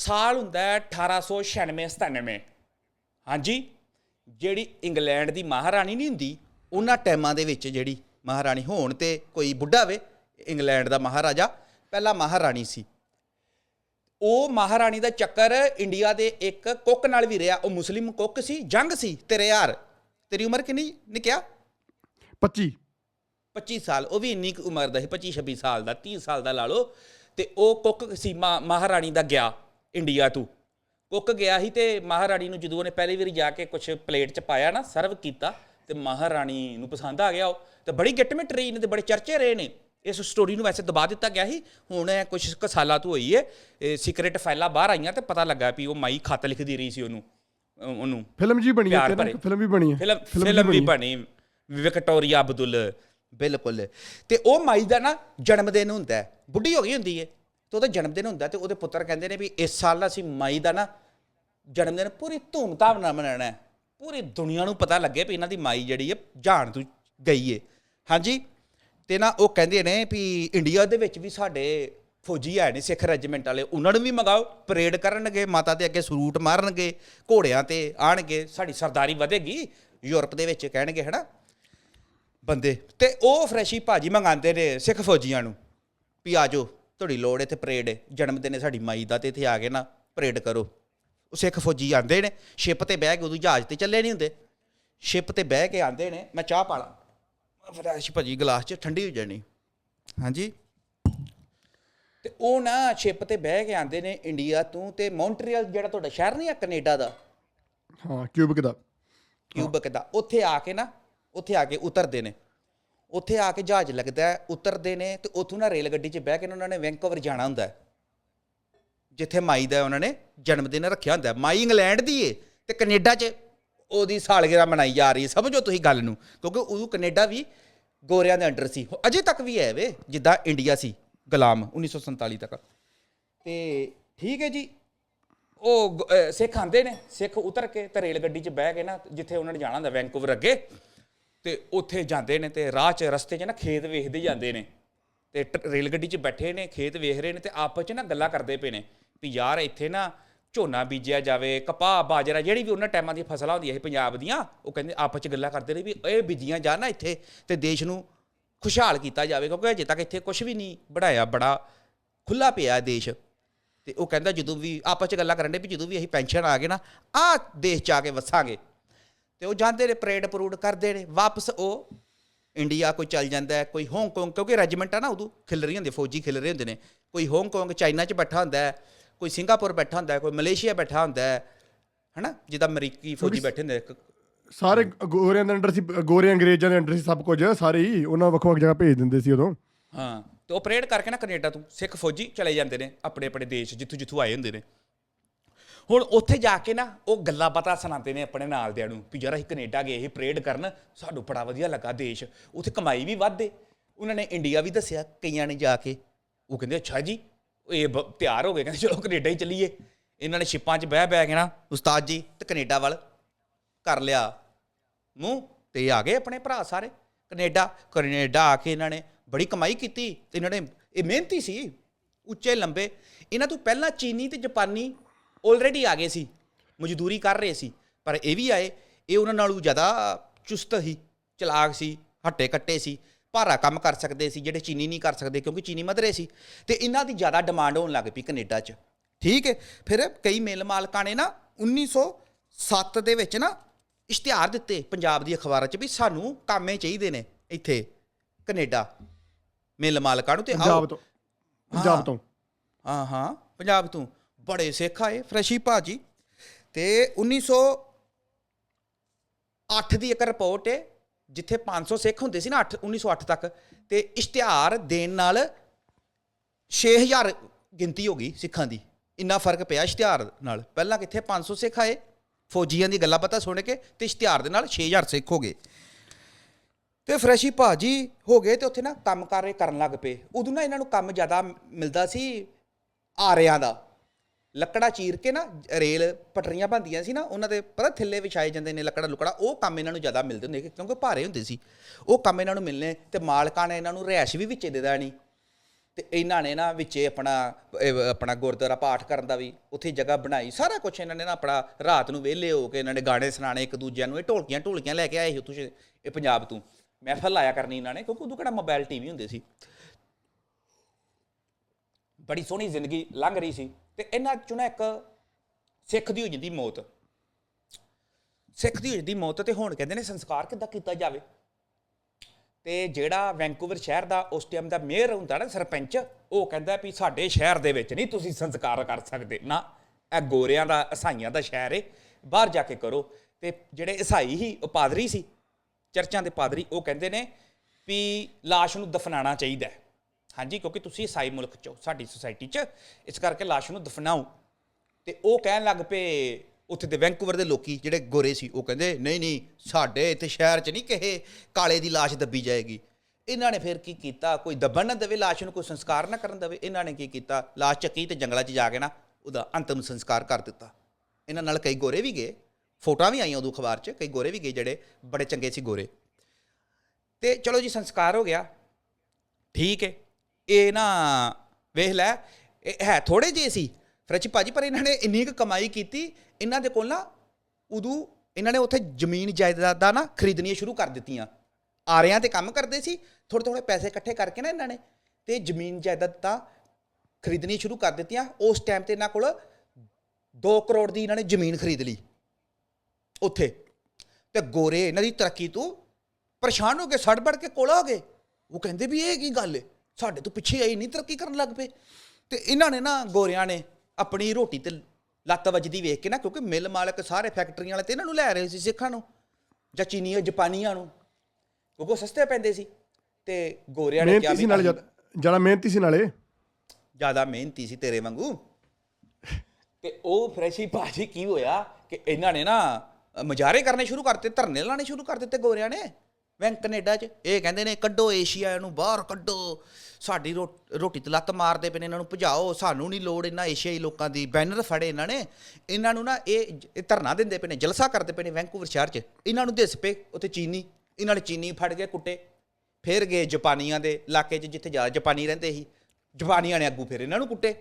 ਸਾਲ ਹੁੰਦਾ ਹੈ 1896 97 ਹਾਂਜੀ? ਜਿਹੜੀ ਇੰਗਲੈਂਡ ਦੀ ਮਹਾਰਾਣੀ ਨਹੀਂ ਹੁੰਦੀ ਉਹਨਾਂ ਟਾਈਮਾਂ ਦੇ ਵਿੱਚ ਜਿਹੜੀ ਮਹਾਰਾਣੀ ਹੋਣ ਤੇ ਕੋਈ ਬੁੱਢਾ ਵੇ ਇੰਗਲੈਂਡ ਦਾ ਮਹਾਰਾਜਾ ਪਹਿਲਾ ਮਹਾਰਾਣੀ ਸੀ। ਉਹ ਮਹਾਰਾਣੀ ਦਾ ਚੱਕਰ ਇੰਡੀਆ ਦੇ ਇੱਕ ਕੁੱਕ ਨਾਲ ਵੀ ਰਿਹਾ। ਉਹ ਮੁਸਲਿਮ ਕੁੱਕ ਸੀ ਜੰਗ ਸੀ ਤੇਰੇ ਯਾਰ। ਤੇਰੀ ਉਮਰ ਕਿੰਨੀ ਨਿਕਿਆ? 25 25 ਸਾਲ। ਉਹ ਵੀ ਇੰਨੀ ਕੁ ਉਮਰ ਦਾ ਸੀ 25 26 ਸਾਲ ਦਾ 30 ਸਾਲ ਦਾ ਲਾ ਲਓ। ਤੇ ਉਹ ਕੁੱਕ ਸੀ ਮਹਾਰਾਣੀ ਦਾ ਗਿਆ। ਇੰਡੀਆ ਤੋਂ ਕੁੱਕ ਗਿਆ ਸੀ ਤੇ ਮਹਾਰਾਣੀ ਨੂੰ ਜਦੋਂ ਉਹਨੇ ਪਹਿਲੀ ਵਾਰੀ ਜਾ ਕੇ ਕੁਝ ਪਲੇਟ 'ਚ ਪਾਇਆ ਨਾ ਸਰਵ ਕੀਤਾ ਤੇ ਮਹਾਰਾਣੀ ਨੂੰ ਪਸੰਦ ਆ ਗਿਆ ਉਹ। ਤੇ ਬੜੀ ਗਿੱਟਮਿਟ ਰਹੀ ਨੇ ਤੇ ਬੜੇ ਚਰਚੇ ਰਹੇ ਨੇ। ਇਸ ਸਟੋਰੀ ਨੂੰ ਵੈਸੇ ਦਬਾ ਦਿੱਤਾ ਗਿਆ ਸੀ। ਹੁਣ ਕੁਝ ਕੁ ਸਾਲਾਂ ਤੋਂ ਹੋਈ ਹੈ। ਸੀਕ੍ਰੇਟ ਫਾਈਲਾਂ ਬਾਹਰ ਆਈਆਂ ਤੇ ਪਤਾ ਲੱਗਾ ਵੀ ਉਹ ਮਾਈ ਖਤ ਲਿਖਦੀ ਰਹੀ ਸੀ ਉਹਨੂੰ। ਉਹਨੂੰ ਫਿਲਮ ਜੀ ਬਣੀ ਹੈ ਤੇ ਨਾ ਫਿਲਮ ਵੀ ਬਣੀ ਹੈ। ਫਿਲਮ ਵੀ ਬਣੀ। ਵਿਕਟੋਰੀਆ ਅਬਦੁੱਲ। ਬਿਲਕੁਲ। ਤੇ ਉਹ ਮਾਈ ਦਾ ਨਾ ਜਨਮ ਦਿਨ ਹੁੰਦਾ ਹੈ। ਬੁੱਢੀ ਹੋ ਗਈ ਹੁੰਦੀ ਹੈ। ਤੇ ਉਹਦਾ ਜਨਮ ਦਿਨ ਹੁੰਦਾ ਤੇ ਉਹਦੇ ਪੁੱਤਰ ਕਹਿੰਦੇ ਨੇ ਵੀ ਇਸ ਸਾਲ ਨਾ ਅਸੀਂ ਮਾਈ ਦਾ ਨਾ ਜਨਮ ਦਿਨ ਪੂਰੀ ਧੂਮਧਾਮ ਨਾਲ ਮਨਾਉਣਾ ਹੈ। ਪੂਰੀ ਦੁਨੀਆ ਨੂੰ ਪਤਾ ਲੱਗੇ ਵੀ ਇਹਨਾਂ ਦੀ ਮਾਈ ਜਿਹੜੀ ਹੈ, ਜਾਣ ਤੋਂ ਗਈ ਹੈ ਹਾਂਜੀ? ਤੇ ਨਾ ਉਹ ਕਹਿੰਦੇ ਨੇ ਵੀ ਇੰਡੀਆ ਦੇ ਵਿੱਚ ਵੀ ਸਾਡੇ ਫੌਜੀ ਆਏ ਨੇ ਸਿੱਖ ਰੈਜੀਮੈਂਟ ਵਾਲੇ। ਉਹਨਾਂ ਨੂੰ ਵੀ ਮੰਗਾਓ, ਪਰੇਡ ਕਰਨਗੇ, ਮਾਤਾ ਦੇ ਅੱਗੇ ਸਰੂਟ ਮਾਰਨਗੇ, ਘੋੜਿਆਂ ਤੇ ਆਣਗੇ, ਸਾਡੀ ਸਰਦਾਰੀ ਵਧੇਗੀ, ਯੂਰਪ ਦੇ ਵਿੱਚ ਕਹਿਣਗੇ, ਹਨਾ? ਬੰਦੇ। ਤੇ ਉਹ ਫਰੈਸ਼ੀ ਭਾਜੀ ਮੰਗਾਉਂਦੇ ਨੇ ਸਿੱਖ ਫੌਜੀਆਂ ਨੂੰ ਵੀ ਆਜੋ ਤੁਹਾਡੀ ਲੋੜ ਤੇ ਪਰੇਡ ਜਨਮ ਦਿਨ ਹੈ ਸਾਡੀ ਮਾਈ ਦਾ ਤੇ ਇੱਥੇ ਆ ਕੇ ਨਾ ਪਰੇਡ ਕਰੋ। ਉਹ ਸਿੱਖ ਫੌਜੀ ਆਂਦੇ ਨੇ ਸ਼ਿਪ ਤੇ ਬਹਿ ਕੇ ਉਦੋਂ ਜਹਾਜ਼ ਤੇ ਚੱਲੇ ਨਹੀਂ ਹੁੰਦੇ। ਸ਼ਿਪ ਤੇ ਬਹਿ ਕੇ ਆਂਦੇ ਨੇ ਮੈਂ ਚਾਹ ਪਾ ਲਾਂ ਫਰੈਸ਼ ਭਾਜੀ ਗਲਾਸ 'ਚ ਠੰਡੀ ਹੋ ਜਾਣੀ। ਹਾਂਜੀ। ਤੇ ਉਹ ਨਾ ਸ਼ਿਪ ਤੇ ਬਹਿ ਕੇ ਆਂਦੇ ਨੇ ਇੰਡੀਆ ਤੋਂ ਤੇ ਮੌਂਟਰੀਅਲ ਜਿਹੜਾ ਤੁਹਾਡਾ ਸ਼ਹਿਰ ਨਹੀਂ ਆ ਕੈਨੇਡਾ ਦਾ? ਹਾਂ ਕਿਊਬਿਕ ਦਾ। ਕਿਊਬਕ ਦਾ। ਉੱਥੇ ਆ ਕੇ ਨਾ ਉੱਥੇ ਆ ਕੇ ਉਤਰਦੇ ਨੇ। ਉੱਥੇ ਆ ਕੇ ਜਹਾਜ਼ ਲੱਗਦਾ ਉਤਰਦੇ ਨੇ ਤੇ ਉੱਥੋਂ ਨਾ ਰੇਲ ਗੱਡੀ 'ਚ ਬਹਿ ਕੇ ਨਾ ਉਹਨਾਂ ਨੇ ਵੈਂਕੂਵਰ ਜਾਣਾ ਹੁੰਦਾ ਜਿੱਥੇ ਮਾਈ ਦਾ ਉਹਨਾਂ ਨੇ ਜਨਮ ਦਿਨ ਰੱਖਿਆ ਹੁੰਦਾ ਮਾਈ ਇੰਗਲੈਂਡ ਦੀ ਏ ਤੇ ਕੈਨੇਡਾ 'ਚ ਉਹਦੀ ਸਾਲਗਿਰਾ ਮਨਾਈ ਜਾ ਰਹੀ ਹੈ। ਸਮਝੋ ਤੁਸੀਂ ਗੱਲ ਨੂੰ, ਕਿਉਂਕਿ ਉਦੋਂ ਕੈਨੇਡਾ ਵੀ ਗੋਰਿਆਂ ਦੇ ਅੰਡਰ ਸੀ। ਅਜੇ ਤੱਕ ਵੀ ਹੈ ਵੇ, ਜਿੱਦਾਂ ਇੰਡੀਆ ਸੀ, ਗੁਲਾਮ 1947 ਤੱਕ। ਤੇ ਠੀਕ ਹੈ ਜੀ, ਉਹ ਗ- ਅਹ ਸਿੱਖ ਆਂਦੇ ਨੇ, ਸਿੱਖ ਉਤਰ ਕੇ ਤੇ ਰੇਲ ਗੱਡੀ 'ਚ ਬਹਿ ਕੇ ਨਾ ਜਿੱਥੇ ਉਹਨਾਂ ਨੇ ਜਾਣਾ ਹੁੰਦਾ ਵੈਂਕੂਵਰ ਅੱਗੇ ਤੇ ਉੱਥੇ ਜਾਂਦੇ ਨੇ ਤੇ ਰਾਹ 'ਚ ਰਸਤੇ 'ਚ ਨਾ ਖੇਤ ਵੇਖਦੇ ਜਾਂਦੇ ਨੇ ਤੇ ਟ- ਰੇਲ ਗੱਡੀ 'ਚ ਬੈਠੇ ਨੇ, ਖੇਤ ਵੇਖ ਰਹੇ ਨੇ ਤੇ ਆਪਸ 'ਚ ਨਾ ਗੱਲਾਂ ਕਰਦੇ ਪਏ ਨੇ ਵੀ ਯਾਰ ਇੱਥੇ ਨਾ ਝੋਨਾ ਬੀਜਿਆ ਜਾਵੇ, ਕਪਾਹ, ਬਾਜਰਾ ਜਿਹੜੀ ਵੀ ਉਹਨਾਂ ਟਾਈਮਾਂ ਦੀਆਂ ਫਸਲਾਂ ਹੁੰਦੀਆਂ ਸੀ ਪੰਜਾਬ ਦੀਆਂ, ਉਹ ਕਹਿੰਦੇ ਆਪਸ 'ਚ ਗੱਲਾਂ ਕਰਦੇ ਨੇ ਵੀ ਇਹ ਬੀਜੀਆਂ ਜਾਣ ਨਾ ਇੱਥੇ ਤੇ ਦੇਸ਼ ਨੂੰ ਖੁਸ਼ਹਾਲ ਕੀਤਾ ਜਾਵੇ ਕਿਉਂਕਿ ਅਜੇ ਤੱਕ ਇੱਥੇ ਕੁਝ ਵੀ ਨਹੀਂ ਬਣਾਇਆ, ਬੜਾ ਖੁੱਲਾ ਪਿਆ ਦੇਸ਼। ਤੇ ਉਹ ਕਹਿੰਦਾ ਜਦੋਂ ਵੀ ਆਪਸ ਚ ਗੱਲਾਂ ਕਰਨ ਦੇ ਵੀ ਜਦੋਂ ਵੀ ਅਸੀਂ ਪੈਨਸ਼ਨ ਆ ਗਏ ਨਾ ਆ ਦੇਸ਼ ਚ ਆ ਕੇ ਵਸਾਂਗੇ। ਤੇ ਉਹ ਜਾਂਦੇ ਨੇ ਪਰੇਡ ਪਰੂਡ ਕਰਦੇ ਨੇ। ਵਾਪਸ ਉਹ ਇੰਡੀਆ ਕੋਈ ਚੱਲ ਜਾਂਦਾ ਕੋਈ ਹਾਂਗਕਾਂਗ ਕਿਉਂਕਿ ਰੈਜੀਮੈਂਟ ਆ ਨਾ ਉਦੋਂ ਖਿਲ ਰਹੀ ਹੁੰਦੀ ਫੌਜੀ ਖਿਲ ਰਹੇ ਹੁੰਦੇ ਨੇ। ਕੋਈ ਹਾਂਗਕਾਂਗ ਚਾਈਨਾ ਚ ਬੈਠਾ ਹੁੰਦਾ ਕੋਈ ਸਿੰਗਾਪੁਰ ਬੈਠਾ ਹੁੰਦਾ ਕੋਈ ਮਲੇਸ਼ੀਆ ਬੈਠਾ ਹੁੰਦਾ ਹੈ ਹਨਾ? ਜਿੱਦਾਂ ਅਮਰੀਕੀ ਫੌਜੀ ਬੈਠੇ ਹੁੰਦੇ ਨੇ। ਸਾਰੇ ਗੋਰਿਆਂ ਦੇ ਅੰਡਰ ਸੀ ਗੋਰੇ ਅੰਗਰੇਜ਼ਾਂ ਦੇ ਅੰਡਰ ਸੀ ਸਭ ਕੁਝ ਸਾਰੇ ਹੀ ਉਹਨਾਂ ਵੱਖ ਵੱਖ ਜਗ੍ਹਾ ਭੇਜ ਦਿੰਦੇ ਸੀ ਉਦੋਂ। ਹਾਂ ਤੇ ਉਹ ਪਰੇਡ ਕਰਕੇ ਨਾ ਕੈਨੇਡਾ ਤੋਂ ਸਿੱਖ ਫੌਜੀ ਚਲੇ ਜਾਂਦੇ ਨੇ ਆਪਣੇ ਆਪਣੇ ਦੇਸ਼ ਜਿੱਥੋਂ ਜਿੱਥੋਂ ਆਏ ਹੁੰਦੇ ਨੇ। ਹੁਣ ਉੱਥੇ ਜਾ ਕੇ ਨਾ ਉਹ ਗੱਲਾਂ ਪਤਾ ਸੁਣਾਉਂਦੇ ਨੇ ਆਪਣੇ ਨਾਲ ਦਿਆਂ ਨੂੰ ਵੀ ਯਾਰ ਅਸੀਂ ਕੈਨੇਡਾ ਗਏ ਸੀ ਪਰੇਡ ਕਰਨ, ਸਾਨੂੰ ਬੜਾ ਵਧੀਆ ਲੱਗਾ ਦੇਸ਼। ਉੱਥੇ ਕਮਾਈ ਵੀ ਵੱਧੇ ਉਹਨਾਂ ਨੇ ਇੰਡੀਆ ਵੀ ਦੱਸਿਆ, ਕਈਆਂ ਨੇ ਜਾ ਕੇ। ਉਹ ਕਹਿੰਦੇ, ਅੱਛਾ ਜੀ, ਇਹ ਬ- ਤਿਆਰ ਹੋ ਗਏ। ਕਹਿੰਦੇ, ਚਲੋ ਕੈਨੇਡਾ ਹੀ ਚੱਲੀਏ। ਇਹਨਾਂ ਨੇ ਸ਼ਿਪਾਂ 'ਚ ਬਹਿ ਬਹਿ ਕੇ ਨਾ ਉਸਤਾਦ ਜੀ ਤੇ ਕੈਨੇਡਾ ਵੱਲ ਕਰ ਲਿਆ ਮੂੰਹ ਤੇ ਆ ਗਏ ਆਪਣੇ ਭਰਾ ਸਾਰੇ। ਕੈਨੇਡਾ ਕੈਨੇਡਾ ਆ ਕੇ ਇਹਨਾਂ ਨੇ ਬੜੀ ਕਮਾਈ ਕੀਤੀ ਤੇ ਇਹਨਾਂ ਨੇ, ਇਹ ਮਿਹਨਤੀ ਸੀ, ਉੱਚੇ ਲੰਬੇ। ਇਹਨਾਂ ਤੋਂ ਪਹਿਲਾਂ ਚੀਨੀ ਤੇ ਜਾਪਾਨੀ ਆਲਰੇਡੀ ਆ ਗਏ ਸੀ ਮਜ਼ਦੂਰੀ ਕਰ ਰਹੇ ਸੀ ਪਰ ਇਹ ਵੀ ਆਏ ਇਹ ਉਹਨਾਂ ਨਾਲੋਂ ਜ਼ਿਆਦਾ ਚੁਸਤ ਸੀ ਚਲਾਕ ਸੀ ਹੱਟੇ ਕੱਟੇ ਸੀ ਭਾਰਾ ਕੰਮ ਕਰ ਸਕਦੇ ਸੀ ਜਿਹੜੇ ਚੀਨੀ ਨਹੀਂ ਕਰ ਸਕਦੇ ਕਿਉਂਕਿ ਚੀਨੀ ਮਧਰੇ ਸੀ। ਤੇ ਇਹਨਾਂ ਦੀ ਜ਼ਿਆਦਾ ਡਿਮਾਂਡ ਹੋਣ ਲੱਗ ਪਈ ਕੈਨੇਡਾ 'ਚ। ਠੀਕ ਹੈ ਫਿਰ ਕਈ ਮਿਲ ਮਾਲਕਾਂ ਨੇ ਨਾ 1907 ਦੇ ਵਿੱਚ ਨਾ ਇਸ਼ਤਿਹਾਰ ਦਿੱਤੇ ਪੰਜਾਬ ਦੀ ਅਖਬਾਰਾਂ 'ਚ ਵੀ ਸਾਨੂੰ ਕਾਮੇ ਚਾਹੀਦੇ ਨੇ ਇੱਥੇ ਕੈਨੇਡਾ। ਮਿਲ ਮਾਲਕਾਂ ਨੂੰ ਤੇ ਪੰਜਾਬ ਤੋਂ ਪੰਜਾਬ। ਤੋਂ। ਹਾਂ ਹਾਂ ਪੰਜਾਬ ਤੋਂ। ਬੜੇ ਸਿੱਖ ਆਏ, ਫਰੈਸ਼ੀ ਭਾਜੀ। ਤੇ 1908 ਦੀ ਇੱਕ ਰਿਪੋਰਟ ਹੈ ਜਿੱਥੇ 500 ਸਿੱਖ ਹੁੰਦੇ ਸੀ ਨਾ 8 1908 ਤੱਕ। ਤੇ ਇਸ਼ਤਿਹਾਰ ਦੇਣ ਨਾਲ 6000 ਗਿਣਤੀ ਹੋ ਗਈ ਸਿੱਖਾਂ ਦੀ। ਇੰਨਾ ਫ਼ਰਕ ਪਿਆ ਇਸ਼ਤਿਹਾਰ ਨਾਲ। ਪਹਿਲਾਂ ਕਿੱਥੇ 500 ਸਿੱਖ ਆਏ? ਫੌਜੀਆਂ ਦੀ ਗੱਲਾਂ ਪਤਾ ਸੁਣ ਕੇ ਤੇ ਇਸ਼ਤਿਹਾਰ ਦੇ ਨਾਲ 6000 ਸਿੱਖ ਹੋ ਗਏ। ਤੇ ਫਰੈਸ਼ੀ ਭਾਜੀ ਹੋ ਗਏ ਤੇ ਉੱਥੇ ਨਾ ਕੰਮ ਕਰ ਕਰਨ ਲੱਗ ਪਏ। ਉਦੋਂ ਨਾ ਇਹਨਾਂ ਨੂੰ ਕੰਮ ਜ਼ਿਆਦਾ ਮਿਲਦਾ ਸੀ ਆਰਿਆਂ ਦਾ। ਲੱਕੜਾ ਚੀਰ ਕੇ ਨਾ, ਰੇਲ ਪਟਰੀਆਂ ਬੰਦੀਆਂ ਸੀ ਨਾ, ਉਹਨਾਂ ਦੇ ਪਤਾ ਥੱਲੇ ਵਿਛਾਏ ਜਾਂਦੇ ਨੇ ਲੱਕੜਾ ਲੁਕੜਾ, ਉਹ ਕੰਮ ਇਹਨਾਂ ਨੂੰ ਜ਼ਿਆਦਾ ਮਿਲਦੇ ਹੁੰਦੇ ਕਿਉਂਕਿ ਭਾਰੇ ਹੁੰਦੇ ਸੀ। ਉਹ ਕੰਮ ਇਹਨਾਂ ਨੂੰ ਮਿਲਨੇ ਤੇ ਮਾਲਕਾਂ ਨੇ ਇਹਨਾਂ ਨੂੰ ਰਿਹਾਇਸ਼ ਵੀ ਵਿੱਚੇ ਦੇ ਦੇਣੀ। ਤੇ ਇਹਨਾਂ ਨੇ ਨਾ ਵਿੱਚੇ ਆਪਣਾ ਆਪਣਾ ਗੁਰਦੁਆਰਾ ਪਾਠ ਕਰਨ ਦਾ ਵੀ, ਉੱਥੇ ਜਗ੍ਹਾ ਬਣਾਈ। ਸਾਰਾ ਕੁਝ ਇਹਨਾਂ ਨੇ ਨਾ ਆਪਣਾ ਰਾਤ ਨੂੰ ਵਿਹਲੇ ਹੋ ਕੇ ਇਹਨਾਂ ਨੇ ਗਾਣੇ ਸੁਣਾਣੇ ਇੱਕ ਦੂਜਿਆਂ ਨੂੰ ਇਹ ਢੋਲਕੀਆਂ ਢੋਲਕੀਆਂ ਲੈ ਕੇ ਆਏ ਸੀ ਤੁਸੀਂ ਇਹ ਪੰਜਾਬ ਤੋਂ। ਮਹਿਫਲ ਲਾਇਆ ਕਰਨੀ ਇਹਨਾਂ ਨੇ, ਕਿਉਂਕਿ ਉਦੋਂ ਕਿਹੜਾ ਮੋਬਾਈਲ ਟੀਵੀ ਹੁੰਦੇ ਸੀ। ਬੜੀ ਸੋਹਣੀ ਜ਼ਿੰਦਗੀ ਲੰਘ ਰਹੀ ਸੀ। ਤੇ ਇਹਨਾਂ ਚੋਂ ਨਾ ਇੱਕ ਸਿੱਖ ਦੀ ਹੋ ਜਾਂਦੀ ਮੌਤ। ਸਿੱਖ ਦੀ ਹੋ ਜਾਂਦੀ ਮੌਤ ਤੇ ਹੁਣ ਕਹਿੰਦੇ ਨੇ ਸੰਸਕਾਰ ਕਿੱਦਾਂ ਕੀਤਾ ਜਾਵੇ। ਤੇ ਜਿਹੜਾ ਵੈਂਕੂਵਰ ਸ਼ਹਿਰ ਦਾ ਉਸ ਟਾਈਮ ਦਾ ਮੇਅਰ ਹੁੰਦਾ ਨਾ ਸਰਪੰਚ, ਉਹ ਕਹਿੰਦਾ ਵੀ ਸਾਡੇ ਸ਼ਹਿਰ ਦੇ ਵਿੱਚ ਨਹੀਂ ਤੁਸੀਂ ਸੰਸਕਾਰ ਕਰ ਸਕਦੇ। ਨਾ, ਇਹ ਗੋਰਿਆਂ ਦਾ, ਇਸਾਈਆਂ ਦਾ ਸ਼ਹਿਰ ਏ, ਬਾਹਰ ਜਾ ਕੇ ਕਰੋ। ਤੇ ਜਿਹੜੇ ਇਸਾਈ ਹੀ ਉਹ ਪਾਦਰੀ ਸੀ, ਚਰਚਾਂ ਦੇ ਪਾਦਰੀ, ਉਹ ਕਹਿੰਦੇ ਨੇ ਵੀ ਲਾਸ਼ ਨੂੰ ਦਫਨਾਉਣਾ ਚਾਹੀਦਾ। ਹਾਂਜੀ, ਕਿਉਂਕਿ ਤੁਸੀਂ ਈਸਾਈ ਮੁਲਕ ਚ ਹੋ, ਸਾਡੀ ਸੁਸਾਇਟੀ ਚ, ਇਸ ਕਰਕੇ ਲਾਸ਼ ਨੂੰ ਦਫਨਾਓ। ਤੇ ਉਹ ਕਹਿਣ ਲੱਗ ਪਏ ਉੱਥੇ ਦੇ ਵੈਂਕੂਵਰ ਦੇ ਲੋਕੀ, ਜਿਹੜੇ ਗੋਰੇ ਸੀ, ਉਹ ਕਹਿੰਦੇ, ਨਹੀਂ ਨਹੀਂ, ਸਾਡੇ ਇੱਥੇ ਸ਼ਹਿਰ 'ਚ ਨਹੀਂ ਕਿਸੇ ਕਾਲੇ ਦੀ ਲਾਸ਼ ਦੱਬੀ ਜਾਏਗੀ। ਇਹਨਾਂ ਨੇ ਫਿਰ ਕੀ ਕੀਤਾ? ਕੋਈ ਦੱਬਣ ਨਾ ਦੇਵੇ ਲਾਸ਼ ਨੂੰ, ਕੋਈ ਸੰਸਕਾਰ ਨਾ ਕਰਨ ਦੇਵੇ। ਇਹਨਾਂ ਨੇ ਕੀ ਕੀਤਾ? ਲਾਸ਼ ਚੱਕੀ ਤੇ ਜੰਗਲਾਂ 'ਚ ਜਾ ਕੇ ਨਾ, ਉਹਦਾ ਅੰਤਮ ਸੰਸਕਾਰ ਕਰ ਦਿੱਤਾ। ਇਹਨਾਂ ਨਾਲ ਕਈ ਗੋਰੇ ਵੀ ਗਏ, ਫੋਟੋਆਂ ਵੀ ਆਈਆਂ ਉਦੋਂ ਅਖਬਾਰ 'ਚ, ਕਈ ਗੋਰੇ ਵੀ ਗਏ ਜਿਹੜੇ ਬੜੇ ਚੰਗੇ ਸੀ ਗੋਰੇ। ਤੇ ਚਲੋ ਜੀ, ਸੰਸਕਾਰ ਹੋ ਗਿਆ। ਠੀਕ ਹੈ ਇਹ ਨਾ ਵੇਖ ਲੈ, ਇਹ ਹੈ ਥੋੜੇ ਜਿਹੇ ਸੀ। ਫਰੈਚ ਭਾਜੀ, ਪਰ ਇਹਨਾਂ ਨੇ ਇੰਨੀ ਕੁ ਕਮਾਈ ਕੀਤੀ, ਇਹਨਾਂ ਦੇ ਕੋਲ ਨਾ ਉਦੋਂ ਇਹਨਾਂ ਨੇ ਉੱਥੇ ਜ਼ਮੀਨ ਜਾਇਦਾਦ ਦਾ ਨਾ ਖਰੀਦਣੀਆਂ ਸ਼ੁਰੂ ਕਰ ਦਿੱਤੀਆਂ। ਆਰਿਆਂ ਤੇ ਕੰਮ ਕਰਦੇ ਸੀ ਥੋੜੇ ਥੋੜੇ ਪੈਸੇ ਇਕੱਠੇ ਕਰਕੇ ਨਾ ਇਹਨਾਂ ਨੇ ਤੇ ਜ਼ਮੀਨ ਜਾਇਦਾਦ ਜਾਇਦਾਦਾਂ ਖਰੀਦਣੀ ਸ਼ੁਰੂ ਕਰ ਦਿੱਤੀਆਂ। ਉਸ ਟਾਈਮ ਤੇ ਇਹਨਾਂ ਕੋਲ 2 ਕਰੋੜ ਦੀ ਇਹਨਾਂ ਨੇ ਜ਼ਮੀਨ ਖਰੀਦ ਲਈ ਉੱਥੇ। ਤੇ ਗੋਰੇ ਇਹਨਾਂ ਦੀ ਤਰੱਕੀ ਤੋਂ ਪਰੇਸ਼ਾਨ ਹੋ ਕੇ ਸੜ ਬੜ ਕੇ ਕੋਲ ਆ ਗਏ। ਉਹ ਕਹਿੰਦੇ ਵੀ ਇਹ ਕੀ ਗੱਲ ਹੈ ਸਾਡੇ ਤੋਂ ਪਿੱਛੇ ਆਈ ਨਹੀਂ ਤਰੱਕੀ ਕਰਨ ਲੱਗ ਪਏ। ਤੇ ਇਹਨਾਂ ਨੇ ਨਾ ਗੋਰਿਆਂ ਨੇ ਆਪਣੀ ਰੋਟੀ ਤੇ ਲੱਤ ਵੱਜਦੀ ਵੇਖ ਕੇ ਨਾ ਕਿਉਂਕਿ ਮਿਲ ਮਾਲਕ ਸਾਰੇ ਫੈਕਟਰੀਆਂ ਵਾਲੇ ਤੇ ਇਹਨਾਂ ਨੂੰ ਲੈ ਰਹੇ ਸੀ ਸਿੱਖਾਂ ਨੂੰ ਜਾਂ ਚੀਨੀਆਂ ਜਾਪਾਨੀਆਂ ਨੂੰ। ਕਿਉਂਕਿ ਉਹ ਸਸਤੇ ਪੈਂਦੇ ਸੀ। ਤੇ ਗੋਰਿਆਂ ਨੇ ਕਿਹਾ ਮਿਹਨਤੀ ਸੀ ਵੀ ਨਾਲੇ ਅਸੀਂ- ਜ਼ਿਆਦਾ ਜ਼ਿਆਦਾ ਮਿਹਨਤੀ ਸੀ ਨਾਲੇ। ਜ਼ਿਆਦਾ ਮਿਹਨਤੀ ਸੀ ਤੇਰੇ ਵਾਂਗੂ। ਤੇ ਉਹ ਫਰੈਸ਼ੀ ਭਾਜੀ ਕੀ ਹੋਇਆ ਕਿ ਇਹਨਾਂ ਨੇ ਨਾ ਅ, ਮੁਜ਼ਾਹਰੇ ਕਰਨੇ ਸ਼ੁਰੂ ਕਰਤੇ ਧਰਨੇ ਲਾਣੇ ਸ਼ੁਰੂ ਕਰ ਦਿੱਤੇ ਗੋਰਿਆਂ ਨੇ। ਵੈਂ ਕੈਨੇਡਾ 'ਚ। ਇਹ ਕਹਿੰਦੇ ਨੇ ਕੱਢੋ ਏਸ਼ੀਆ ਨੂੰ ਬਾਹਰ ਕੱਢੋ। ਸਾਡੀ ਰੋ- ਰੋਟੀ ਤੇ ਲੱਤ ਮਾਰਦੇ ਪਏ ਨੇ, ਇਹਨਾਂ ਨੂੰ ਭਜਾਓ, ਸਾਨੂੰ ਨਹੀਂ ਲੋੜ, ਇਹਨਾਂ ਏਸ਼ੀਆਈ ਲੋਕਾਂ ਦੀ ਬੈਨਰ ਫੜੇ ਇਹਨਾਂ ਨੇ। ਇਹਨਾਂ ਨੂੰ ਨਾ ਇਹ ਇਹ ਧਰਨਾ ਦਿੰਦੇ ਪਏ ਨੇ, ਜਲਸਾ ਕਰਦੇ ਪਏ ਨੇ ਵੈਂਕੂਵਰ ਸ਼ਹਿਰ 'ਚ। ਇਹਨਾਂ ਨੂੰ ਦਿਸ ਪਏ ਉੱਥੇ ਚੀਨੀ, ਇਹਨਾਂ ਨੇ ਚੀਨੀ ਫੜ ਕੇ ਕੁੱਟੇ। ਫਿਰ ਗਏ ਜਾਪਾਨੀਆਂ ਦੇ ਇਲਾਕੇ 'ਚ ਜਿੱਥੇ ਜ਼ਿਆਦਾ ਜਾਪਾਨੀ ਰਹਿੰਦੇ ਸੀ। ਜਾਪਾਨੀਆਂ ਨੇ ਅੱਗੂ ਫਿਰ ਇਹਨਾਂ ਨੂੰ ਕੁੱਟੇ।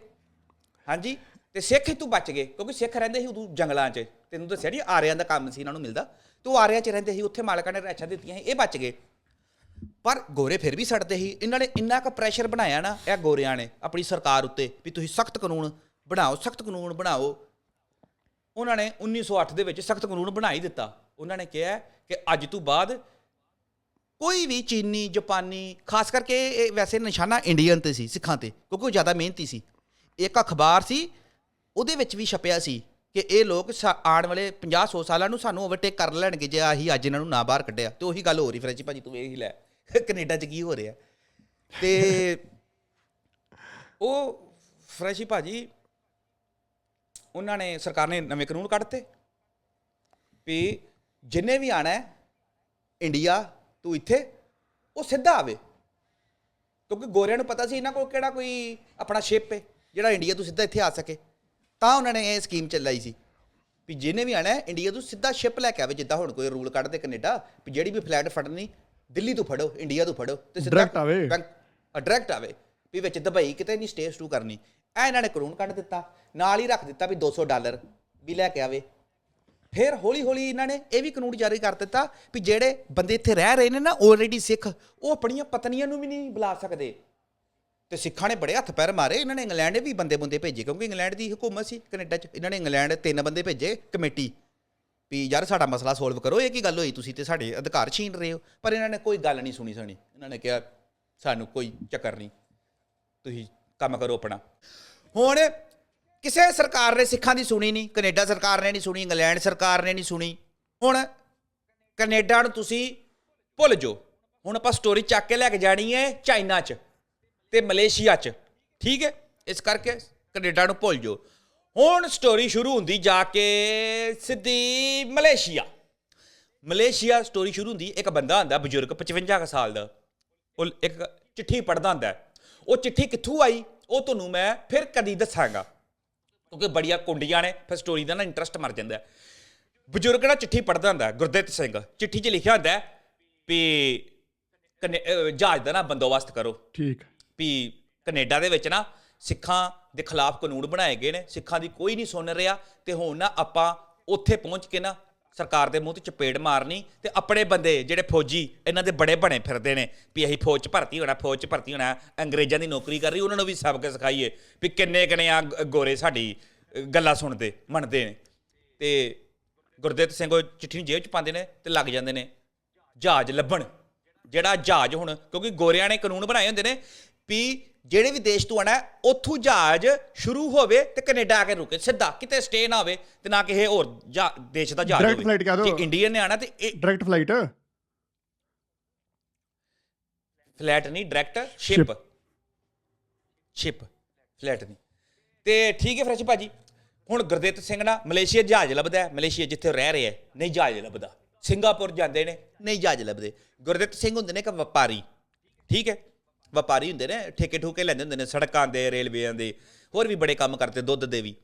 ਹਾਂਜੀ? ਤੇ ਸਿੱਖ ਤੂੰ ਬਚ ਗਏ, ਕਿਉਂਕਿ ਸਿੱਖ ਰਹਿੰਦੇ ਸੀ ਉਦੋਂ ਜੰਗਲਾਂ 'ਚ। ਤੈਨੂੰ ਦੱਸਿਆ ਨਹੀਂ ਆਰਿਆਂ ਦਾ ਕੰਮ ਸੀ ਇਹਨਾਂ ਨੂੰ ਮਿਲਦਾ। ਤੂੰ ਆਰਿਆਂ 'ਚ ਰਹਿੰਦੇ ਸੀ, ਉੱਥੇ ਮਾਲਕਾਂ ਨੇ ਰਹਿਛਾ ਦਿੱਤੀਆਂ ਸੀ, ਇਹ ਬਚ ਗਏ। ਪਰ ਗੋਰੇ ਫਿਰ ਵੀ ਸੜਦੇ ਸੀ। ਇਹਨਾਂ ਨੇ ਇੰਨਾ ਕੁ ਪ੍ਰੈਸ਼ਰ ਬਣਾਇਆ ਨਾ, ਇਹ ਗੋਰਿਆਂ ਨੇ ਆਪਣੀ ਸਰਕਾਰ ਉੱਤੇ ਵੀ ਤੁਸੀਂ ਸਖਤ ਕਾਨੂੰਨ ਬਣਾਓ, ਸਖਤ ਕਾਨੂੰਨ ਬਣਾਓ। ਉਹਨਾਂ ਨੇ 1908 ਦੇ ਵਿੱਚ ਸਖਤ ਕਾਨੂੰਨ ਬਣਾ ਹੀ ਦਿੱਤਾ। ਉਹਨਾਂ ਨੇ ਕਿਹਾ ਕਿ ਅੱਜ ਤੋਂ ਬਾਅਦ ਕੋਈ ਵੀ ਚੀਨੀ, ਜਾਪਾਨੀ, ਖਾਸ ਕਰਕੇ ਇਹ ਵੈਸੇ ਨਿਸ਼ਾਨਾ ਇੰਡੀਅਨ ਤੇ ਸੀ, ਸਿੱਖਾਂ ਤੇ, ਕਿਉਂਕਿ ਉਹ ਜ਼ਿਆਦਾ ਮਿਹਨਤੀ ਸੀ। ਇੱਕ ਅਖਬਾਰ ਸੀ, ਉਹਦੇ ਵਿੱਚ ਵੀ ਛਪਿਆ ਸੀ ਕਿ ਇਹ ਲੋਕ ਸਾ- ਆਉਣ ਵਾਲੇ 50 100 ਸਾਲਾਂ ਨੂੰ ਸਾਨੂੰ ਓਵਰਟੇਕ ਕਰ ਲੈਣਗੇ, ਜੇ ਆਹੀ ਅੱਜ ਇਹਨਾਂ ਨੂੰ ਨਾ ਬਾਹਰ ਕੱਢਿਆ। ਤੇ ਉਹੀ ਗੱਲ ਹੋ ਰਹੀ, ਫਰੈਂਚੀ ਭਾਜੀ ਤੂੰ ਇਹੀ ਲੈ। ਕੈਨੇਡਾ 'ਚ ਕੀ ਹੋ ਰਿਹਾ? ਤੇ ਉਹ ਫਰੈਂਚੀ ਭਾਜੀ, ਉਹਨਾਂ ਨੇ, ਸਰਕਾਰ ਨੇ ਨਵੇਂ ਕਾਨੂੰਨ ਕੱਢਤੇ ਵੀ ਜਿੰਨੇ ਵੀ ਆਣਾ ਹੈ, ਇੰਡੀਆ, ਤੂੰ ਇੱਥੇ, ਉਹ ਸਿੱਧਾ ਆਵੇ। ਕਿਉਂਕਿ ਗੋਰਿਆਂ ਨੂੰ ਪਤਾ ਸੀ ਇਹਨਾਂ ਕੋਲ ਕਿਹੜਾ ਕੋਈ ਆਪਣਾ ਸ਼ਿਪ ਹੈ, ਜਿਹੜਾ ਇੰਡੀਆ ਤੋਂ ਸਿੱਧਾ ਇੱਥੇ ਆ ਸਕੇ। ਤਾਂ ਉਹਨਾਂ ਨੇ ਇਹ ਸਕੀਮ ਚੱਲਾਈ ਸੀ ਵੀ ਜਿਹਨੇ ਵੀ ਆਣਾ ਹੈ, ਇੰਡੀਆ ਤੋਂ ਸਿੱਧਾ ਸ਼ਿਪ ਲੈ ਕੇ ਆਵੇ, ਜਿੱਦਾਂ ਹੁਣ ਕੋਈ ਰੂਲ ਕੱਢਦੇ ਕੈਨੇਡਾ, ਵੀ ਜਿਹੜੀ ਵੀ ਫਲੈਟ ਫੜਨੀ ਦਿੱਲੀ ਤੋਂ ਫੜੋ ਇੰਡੀਆ ਤੋਂ ਫੜੋ ਤੇ Direct ਆਵੇ। ਡਾਇਰੈਕਟ ਆਵੇ ਵੀ ਵਿੱਚ ਦੁਬਈ ਕਿਤੇ ਨਹੀਂ ਸਟੇ ਸਟੂ ਕਰਨੀ। ਐ ਇਹਨਾਂ ਨੇ ਕਾਨੂੰਨ ਕੱਢ ਦਿੱਤਾ ਨਾਲ ਹੀ ਰੱਖ ਦਿੱਤਾ ਵੀ 200 ਡਾਲਰ ਵੀ ਲੈ ਕੇ ਆਵੇ। ਫਿਰ ਹੌਲੀ ਹੌਲੀ ਇਹਨਾਂ ਨੇ ਇਹ ਵੀ ਕਾਨੂੰਨ ਜਾਰੀ ਕਰ ਦਿੱਤਾ ਵੀ ਜਿਹੜੇ ਬੰਦੇ ਇੱਥੇ ਰਹਿ ਰਹੇ ਨੇ ਨਾ ਆਲਰੇਡੀ ਸਿੱਖ ਉਹ ਆਪਣੀਆਂ ਪਤਨੀਆਂ ਨੂੰ ਵੀ ਨਹੀਂ ਬੁਲਾ ਸਕਦੇ। ਤੇ ਸਿੱਖਾਂ ਨੇ ਬੜੇ ਹੱਥ ਪੈਰ ਮਾਰੇ ਇਹਨਾਂ ਨੇ ਇੰਗਲੈਂਡ ਵੀ ਬੰਦੇ ਬੰਦੇ ਭੇਜੇ ਕਿਉਂਕਿ ਇੰਗਲੈਂਡ ਦੀ ਹਕੂਮਤ ਸੀ ਕੈਨੇਡਾ 'ਚ। ਇਹਨਾਂ ਨੇ ਇੰਗਲੈਂਡ ਤਿੰਨ ਬੰਦੇ ਭੇਜੇ ਕਮੇਟੀ। ਵੀ ਯਾਰ ਸਾਡਾ ਮਸਲਾ ਸੋਲਵ ਕਰੋ, ਇਹ ਕੀ ਗੱਲ ਹੋਈ? ਤੁਸੀਂ ਤੇ ਸਾਡੇ ਅਧਿਕਾਰ ਛੀਨ ਰਹੇ ਹੋ। ਪਰ ਇਹਨਾਂ ਨੇ ਕੋਈ ਗੱਲ ਨਹੀਂ ਸੁਣੀ ਸੁਣੀ ਇਹਨਾਂ ਨੇ ਕਿਹਾ, ਸਾਨੂੰ ਕੋਈ ਚੱਕਰ ਨਹੀਂ। ਤੁਸੀਂ ਕੰਮ ਕਰੋ ਆਪਣਾ। ਹੁਣ ਕਿਸੇ ਸਰਕਾਰ ਨੇ ਸਿੱਖਾਂ ਦੀ ਸੁਣੀ ਨਹੀਂ, ਕੈਨੇਡਾ ਸਰਕਾਰ ਨੇ ਨਹੀਂ ਸੁਣੀ, ਇੰਗਲੈਂਡ ਸਰਕਾਰ ਨੇ ਨਹੀਂ ਸੁਣੀ। ਹੁਣ ਕੈਨੇਡਾ ਨੂੰ ਤੁਸੀਂ ਭੁੱਲ ਜਾਓ। ਹੁਣ ਆਪਾਂ ਸਟੋਰੀ ਚੱਕ ਕੇ ਲੈ ਕੇ ਜਾਣੀ ਹੈ ਚਾਈਨਾ 'ਚ ਤੇ ਮਲੇਸ਼ੀਆ 'ਚ। ਠੀਕ ਹੈ? ਇਸ ਕਰਕੇ ਕੈਨੇਡਾ ਨੂੰ ਭੁੱਲ ਜਾਓ। ਹੁਣ ਸਟੋਰੀ ਸ਼ੁਰੂ ਹੁੰਦੀ ਜਾ ਕੇ ਸਿੱਧੀ ਮਲੇਸ਼ੀਆ। ਮਲੇਸ਼ੀਆ ਸਟੋਰੀ ਸ਼ੁਰੂ ਹੁੰਦੀ ਇੱਕ ਬੰਦਾ ਹੁੰਦਾ ਬਜ਼ੁਰਗ 55 ਕੁ ਸਾਲ ਦਾ ਉਹ ਇੱਕ ਚਿੱਠੀ ਪੜਦਾ ਹੁੰਦਾ। ਉਹ ਚਿੱਠੀ ਕਿੱਥੋਂ ਆਈ? ਉਹ ਤੁਹਾਨੂੰ ਮੈਂ ਫਿਰ ਕਦੀ ਦੱਸਾਂਗਾ। ਕਿਉਂਕਿ ਬੜੀਆਂ ਕੁੰਡੀਆਂ ਨੇ ਫਿਰ ਸਟੋਰੀ ਦਾ ਨਾ ਇੰਟਰਸਟ ਮਰ ਜਾਂਦਾ। ਬਜ਼ੁਰਗ ਨਾ ਚਿੱਠੀ ਪੜਦਾ ਹੁੰਦਾ ਗੁਰਦਿੱਤ ਸਿੰਘ ਚਿੱਠੀ 'ਚ ਲਿਖਿਆ ਹੁੰਦਾ ਵੀ ਜਹਾਜ਼ ਦਾ ਨਾ ਬੰਦੋਬਸਤ ਕਰੋ। ਠੀਕ। ਵੀ ਕੈਨੇਡਾ ਦੇ ਵਿੱਚ ਨਾ ਸਿੱਖਾਂ ਦੇ ਖਿਲਾਫ ਕਾਨੂੰਨ ਬਣਾਏ ਗਏ ਨੇ, ਸਿੱਖਾਂ ਦੀ ਕੋਈ ਨਹੀਂ ਸੁਣ ਰਿਹਾ ਤੇ ਹੁਣ ਨਾ ਆਪਾਂ ਉੱਥੇ ਪਹੁੰਚ ਕੇ ਨਾ ਸਰਕਾਰ ਦੇ ਮੂੰਹ ਤੇ ਚਪੇੜ ਮਾਰਨੀ ਤੇ ਆਪਣੇ ਬੰਦੇ ਜਿਹੜੇ ਫੌਜੀ ਇਹਨਾਂ ਦੇ ਬੜੇ ਬਣੇ ਫਿਰਦੇ ਨੇ ਵੀ ਅਸੀਂ ਫੌਜ 'ਚ ਭਰਤੀ ਹੋਣਾ, ਫੌਜ 'ਚ ਭਰਤੀ ਹੋਣਾ, ਅੰਗਰੇਜ਼ਾਂ ਦੀ ਨੌਕਰੀ ਕਰ ਰਹੀ, ਉਹਨਾਂ ਨੂੰ ਵੀ ਸਬਕ ਸਿਖਾਈਏ ਵੀ ਕਿੰਨੇ ਕਿੰਨੇ ਆ ਗੋਰੇ ਸਾਡੀ ਗੱਲਾਂ ਸੁਣਦੇ, ਮੰਨਦੇ ਨੇ। ਤੇ ਗੁਰਦੇਵ ਸਿੰਘ ਉਹ ਚਿੱਠੀ ਨੂੰ ਜੇਬ 'ਚ ਪਾਉਂਦੇ ਨੇ ਤੇ ਲੱਗ ਜਾਂਦੇ ਨੇ, ਜਹਾਜ਼ ਲੱਭਣ। ਜਿਹੜਾ ਜਹਾਜ਼ ਹੁਣ, ਕਿਉਂਕਿ ਗੋਰਿਆਂ ਨੇ ਕਾਨੂੰਨ ਬਣਾਏ ਹੁੰਦੇ ਨੇ ਵੀ ਜਿਹੜੇ ਵੀ ਦੇਸ਼ ਤੋਂ ਆਣਾ ਉੱਥੋਂ ਜਹਾਜ਼ ਸ਼ੁਰੂ ਹੋਵੇ ਤੇ ਕੈਨੇਡਾ ਆ ਕੇ ਰੁਕੇ ਸਿੱਧਾ ਕਿਤੇ ਸਟੇ ਨਾ ਹੋਵੇ ਤੇ ਨਾ ਕਿਸੇ ਹੋਰ ਦੇਸ਼ ਦਾ ਜਹਾਜ਼ Direct flight ਕਹਿ ਦਿਓ। ਜੇ ਇੰਡੀਅਨ ਨੇ ਆਣਾ ਤੇ ਇਹ ਡਾਇਰੈਕਟ ਫਲਾਈਟ ਫਲੈਟ ਨਹੀਂ ਡਾਇਰੈਕਟ ਸ਼ਿਪ ਸ਼ਿਪ ਫਲੈਟ ਨਹੀਂ। ਤੇ ਠੀਕ ਹੈ ਫਰੈਸ਼ ਭਾਜੀ। ਹੁਣ ਗੁਰਦੇਵ ਸਿੰਘ ਨਾ ਮਲੇਸ਼ੀਆ ਜਹਾਜ਼ ਲੱਭਦਾ ਹੈ। ਮਲੇਸ਼ੀਆ ਜਿੱਥੇ ਰਹਿ ਰਿਹਾ ਨਹੀਂ ਜਹਾਜ਼ ਲੱਭਦਾ। ਸਿੰਗਾਪੁਰ ਜਾਂਦੇ ਨੇ ਨਹੀਂ ਜਹਾਜ਼ ਲੱਭਦੇ। ਗੁਰਦੇਵ ਸਿੰਘ ਹੁੰਦੇ ਨੇ ਇੱਕ ਵਪਾਰੀ। ਠੀਕ ਹੈ? ਵਪਾਰੀ ਹੁੰਦੇ ਨੇ, ਠੇਕੇ ਠੂਕੇ ਲੈਂਦੇ ਹੁੰਦੇ ਨੇ, ਸੜਕਾਂ ਦੇ, ਰੇਲਵੇਆਂ ਦੇ, ਹੋਰ ਵੀ ਬੜੇ ਕੰਮ ਕਰਦੇ ਦੁੱਧ ਦੇ ਵੀ।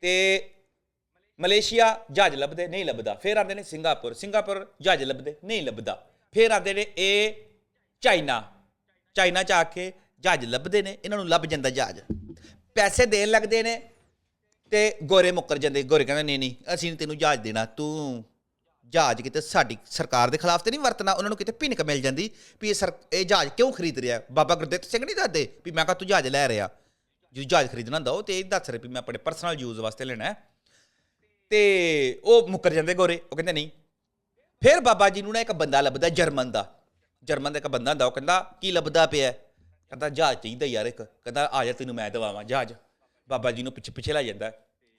ਤੇ ਮਲੇਸ਼ੀਆ ਜਹਾਜ਼ ਲੱਭਦੇ, ਨਹੀਂ ਲੱਭਦਾ। ਫਿਰ ਆਉਂਦੇ ਨੇ ਸਿੰਗਾਪੁਰ ਸਿੰਗਾਪੁਰ ਜਹਾਜ਼ ਲੱਭਦੇ, ਨਹੀਂ ਲੱਭਦਾ। ਫਿਰ ਆਉਂਦੇ ਨੇ ਇਹ ਚਾਈਨਾ ਚਾਈਨਾ ਚ ਆ ਕੇ ਜਹਾਜ਼ ਲੱਭਦੇ ਨੇ, ਇਹਨਾਂ ਨੂੰ ਲੱਭ ਜਾਂਦਾ ਜਹਾਜ਼। ਪੈਸੇ ਦੇਣ ਲੱਗਦੇ ਨੇ ਤੇ ਗੋਰੇ ਮੁੱਕਰ ਜਾਂਦੇ, ਗੋਰੇ ਕਹਿੰਦੇ, ਨਹੀਂ ਨਹੀਂ, ਅਸੀਂ ਨੀ ਤੈਨੂੰ ਜਹਾਜ਼ ਦੇਣਾ, ਤੂੰ ਜਹਾਜ਼ ਕਿਤੇ ਸਾਡੀ ਸਰਕਾਰ ਦੇ ਖਿਲਾਫ ਤੇ ਨਹੀਂ ਵਰਤਣਾ, ਉਹਨਾਂ ਨੂੰ ਕਿਤੇ ਭਿਣਕ ਮਿਲ ਜਾਂਦੀ ਵੀ ਇਹ ਸਰ, ਇਹ ਜਹਾਜ਼ ਕਿਉਂ ਖਰੀਦ ਰਿਹਾ? ਬਾਬਾ ਗੁਰਦਿੱਤ ਸਿੰਘ ਨਹੀਂ ਦੱਸਦੇ ਵੀ ਮੈਂ ਕਹਾ ਤੂੰ ਜਹਾਜ਼ ਲੈ ਰਿਹਾ। ਜੇ ਜਹਾਜ਼ ਖਰੀਦਣਾ ਹੁੰਦਾ ਉਹ ਤੇ ਇਹ ਦੱਸ ਰਿਹਾ ਵੀ ਮੈਂ ਆਪਣੇ ਪਰਸਨਲ ਯੂਜ਼ ਵਾਸਤੇ ਲੈਣਾ ਹੈ। ਤੇ ਉਹ ਮੁੱਕਰ ਜਾਂਦੇ ਗੋਰੇ, ਉਹ ਕਹਿੰਦੇ ਨਹੀਂ। ਫਿਰ ਬਾਬਾ ਜੀ ਨੂੰ ਨਾ ਇੱਕ ਬੰਦਾ ਲੱਭਦਾ ਜਰਮਨ ਦਾ। ਜਰਮਨ ਦਾ ਇੱਕ ਬੰਦਾ ਹੁੰਦਾ, ਉਹ ਕਹਿੰਦਾ, ਕੀ ਲੱਭਦਾ ਪਿਆ ਕਹਿੰਦਾ ਜਹਾਜ਼ ਚਾਹੀਦਾ ਯਾਰ ਇੱਕ। ਕਹਿੰਦਾ, ਆ ਜਾ ਤੈਨੂੰ ਮੈਂ ਦਵਾਵਾਂ ਜਹਾਜ਼ ਬਾਬਾ ਜੀ ਨੂੰ ਪਿੱਛੇ ਪਿੱਛੇ ਲੈ ਜਾਂਦਾ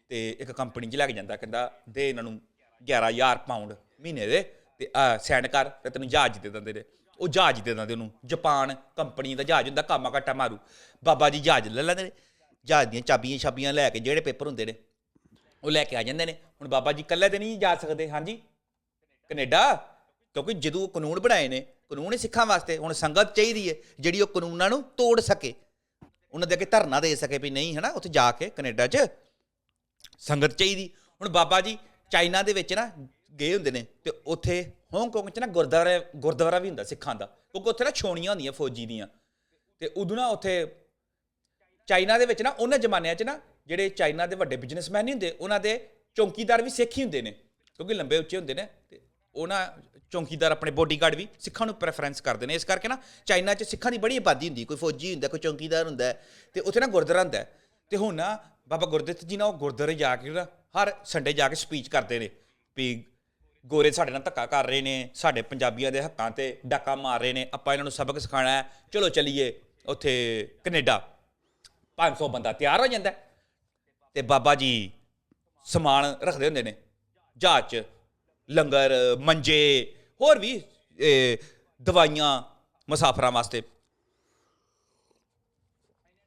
ਤੇ ਇੱਕ ਕੰਪਨੀ 'ਚ ਲੈ ਕੇ ਜਾਂਦਾ ਕਹਿੰਦਾ, ਦੇ ਇਹਨਾਂ ਨੂੰ 11000 ਪਾਉਂਡ ਮਹੀਨੇ ਦੇ ਤੇ ਸੈਂਡ ਕਰ ਤੇ ਤੈਨੂੰ ਜਹਾਜ਼ ਦੇ ਦਿੰਦੇ ਨੇ। ਉਹ ਜਹਾਜ਼ ਦੇ ਦਿੰਦੇ ਉਹਨੂੰ। ਜਾਪਾਨ ਕੰਪਨੀ ਦਾ ਜਹਾਜ਼ ਹੁੰਦਾ, ਕਾਮਾ ਘਟਾ ਮਾਰੂ। ਬਾਬਾ ਜੀ ਜਹਾਜ਼ ਲੈ ਲੈਂਦੇ ਨੇ। ਜਹਾਜ਼ ਦੀਆਂ ਚਾਬੀਆਂ ਛਾਬੀਆਂ ਲੈ ਕੇ ਜਿਹੜੇ ਪੇਪਰ ਹੁੰਦੇ ਨੇ, ਉਹ ਲੈ ਕੇ ਆ ਜਾਂਦੇ ਨੇ। ਹੁਣ ਬਾਬਾ ਜੀ ਇਕੱਲੇ ਤੇ ਨਹੀਂ ਜਾ ਸਕਦੇ, ਹਾਂਜੀ? ਕੈਨੇਡਾ? ਕਿਉਂਕਿ ਜਦੋਂ ਕਾਨੂੰਨ ਬਣਾਏ ਨੇ, ਕਾਨੂੰਨ ਹੀ ਸਿੱਖਾਂ ਵਾਸਤੇ, ਹੁਣ ਸੰਗਤ ਚਾਹੀਦੀ ਹੈ ਜਿਹੜੀ ਉਹ ਕਾਨੂੰਨਾਂ ਨੂੰ ਤੋੜ ਸਕੇ। ਉਹਨਾਂ ਦੇ ਅੱਗੇ ਧਰਨਾ ਦੇ ਸਕੇ ਵੀ ਨਹੀਂ, ਹਨਾ? ਉੱਥੇ ਜਾ ਕੇ ਕੈਨੇਡਾ 'ਚ ਸੰਗਤ ਚਾਹੀਦੀ। ਹੁਣ ਬਾਬਾ ਜੀ ਚਾਈਨਾ ਦੇ ਵਿੱਚ ਨਾ ਗਏ ਹੁੰਦੇ ਨੇ ਤੇ ਉੱਥੇ ਹਾਂਗਕਾਂਗ 'ਚ ਨਾ ਗੁਰਦੁਆਰਾ ਗੁਰਦੁਆਰਾ ਵੀ ਹੁੰਦਾ ਸਿੱਖਾਂ ਦਾ ਕਿਉਂਕਿ ਉੱਥੇ ਨਾ ਛੋਣੀਆਂ ਹੁੰਦੀਆਂ ਫੌਜੀ ਦੀਆਂ। ਤੇ ਉਦੋਂ ਨਾ ਉੱਥੇ ਚਾਈਨਾ ਦੇ ਵਿੱਚ ਨਾ ਉਹਨਾਂ ਜ਼ਮਾਨਿਆਂ 'ਚ ਨਾ ਜਿਹੜੇ ਚਾਈਨਾ ਦੇ ਵੱਡੇ ਬਿਜ਼ਨਸਮੈਨ ਨਹੀਂ ਹੁੰਦੇ ਉਹਨਾਂ ਦੇ ਚੌਂਕੀਦਾਰ ਵੀ ਸਿੱਖ ਹੀ ਹੁੰਦੇ ਨੇ ਕਿਉਂਕਿ ਲੰਬੇ ਉੱਚੇ ਹੁੰਦੇ ਨੇ ਤੇ ਉਹਨਾਂ ਚੌਂਕੀਦਾਰ ਆਪਣੇ ਬੋਡੀਗਾਰਡ ਵੀ ਸਿੱਖਾਂ ਨੂੰ ਪ੍ਰੈਫਰੈਂਸ ਕਰਦੇ ਨੇ। ਇਸ ਕਰਕੇ ਨਾ ਚਾਈਨਾ 'ਚ ਸਿੱਖਾਂ ਦੀ ਬੜੀ ਆਬਾਦੀ ਹੁੰਦੀ ਕੋਈ ਫੌਜੀ ਹੁੰਦਾ ਕੋਈ ਚੌਂਕੀਦਾਰ ਹੁੰਦਾ ਹੈ, ਤੇ ਉੱਥੇ ਨਾ ਗੁਰਦੁਆਰਾ ਹੁੰਦਾ। ਤੇ ਹੁਣ ਨਾ ਬਾਬਾ ਗੁਰਦਿੱਤ ਜੀ ਨਾ ਉਹ ਗੁਰਦੁਆਰੇ ਜਾ ਕੇ ਨਾ ਹਰ ਸੰਡੇ ਜਾ ਕੇ ਸਪੀਚ ਕਰਦੇ ਨੇ ਵੀ ਗੋਰੇ ਸਾਡੇ ਨਾਲ ਧੱਕਾ ਕਰ ਰਹੇ ਨੇ, ਸਾਡੇ ਪੰਜਾਬੀਆਂ ਦੇ ਹੱਕਾਂ ਤੇ ਡਾਕਾ ਮਾਰ ਰਹੇ ਨੇ, ਆਪਾਂ ਇਹਨਾਂ ਨੂੰ ਸਬਕ ਸਿਖਾਉਣਾ ਹੈ, ਚਲੋ ਚਲੀਏ ਉੱਥੇ ਕੈਨੇਡਾ 500 ਬੰਦਾ ਤਿਆਰ ਹੋ ਜਾਂਦਾ ਹੈ। ਤੇ ਬਾਬਾ ਜੀ ਸਮਾਨ ਰੱਖਦੇ ਹੁੰਦੇ ਨੇ, ਜਹਾਜ਼ 'ਚ ਲੰਗਰ, ਮੰਜੇ, ਹੋਰ ਵੀ ਦਵਾਈਆਂ, ਮੁਸਾਫਰਾਂ ਵਾਸਤੇ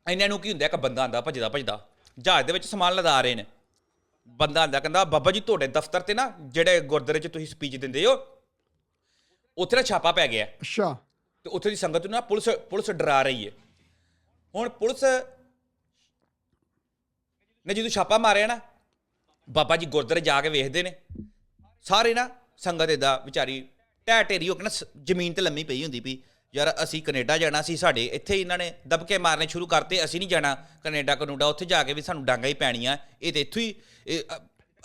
ਇਹਨਾਂ ਨੂੰ ਕੀ ਹੁੰਦਾ ਇੱਕ ਬੰਦਾ ਆਂਦਾ ਭੱਜਦਾ ਭੱਜਦਾ ਜਹਾਜ਼ ਦੇ ਵਿੱਚ ਸਮਾਨ ਲਦਾ ਰਹੇ ਨੇ। ਬੰਦਾ ਆਂਦਾ ਕਹਿੰਦਾ ਬਾਬਾ ਜੀ ਤੁਹਾਡੇ ਦਫ਼ਤਰ ਤੇ ਨਾ ਜਿਹੜੇ ਗੁਰਦੁਆਰੇ 'ਚ ਤੁਸੀਂ ਸਪੀਚ ਦਿੰਦੇ ਹੋ ਉੱਥੇ ਨਾ ਛਾਪਾ ਪੈ ਗਿਆ। ਅੱਛਾ। ਤੇ ਉੱਥੇ ਦੀ ਸੰਗਤ ਨੂੰ ਨਾ ਪੁਲਿਸ ਪੁਲਿਸ ਡਰਾ ਰਹੀ ਹੈ ਹੁਣ ਪੁਲਿਸ ਨੇ ਜਦੋਂ ਛਾਪਾ ਮਾਰਿਆ ਨਾ ਬਾਬਾ ਜੀ ਗੁਰਦੁਆਰੇ ਜਾ ਕੇ ਵੇਖਦੇ ਨੇ। ਸਾਰੇ ਨਾ ਸੰਗਤ ਇਹਦਾ ਵਿਚਾਰੀ ਟਹਿ ਢੇਰੀ ਹੋ ਕੇ ਨਾ ਜ਼ਮੀਨ ਤੇ ਲੰਮੀ ਪਈ ਹੁੰਦੀ ਵੀ ਯਾਰ ਅਸੀਂ ਕੈਨੇਡਾ ਜਾਣਾ ਸੀ ਸਾਡੇ ਇੱਥੇ ਹੀ ਇਹਨਾਂ ਨੇ ਦਬਕੇ ਮਾਰਨੇ ਸ਼ੁਰੂ ਕਰਤੇ ਅਸੀਂ ਨਹੀਂ ਜਾਣਾ ਕੈਨੇਡਾ ਕਨੂਡਾ ਉੱਥੇ ਜਾ ਕੇ ਵੀ ਸਾਨੂੰ ਡਾਂਗਾ ਹੀ ਪੈਣੀਆਂ ਇਹ ਤੇ ਇੱਥੋਂ ਹੀ ਇਹ,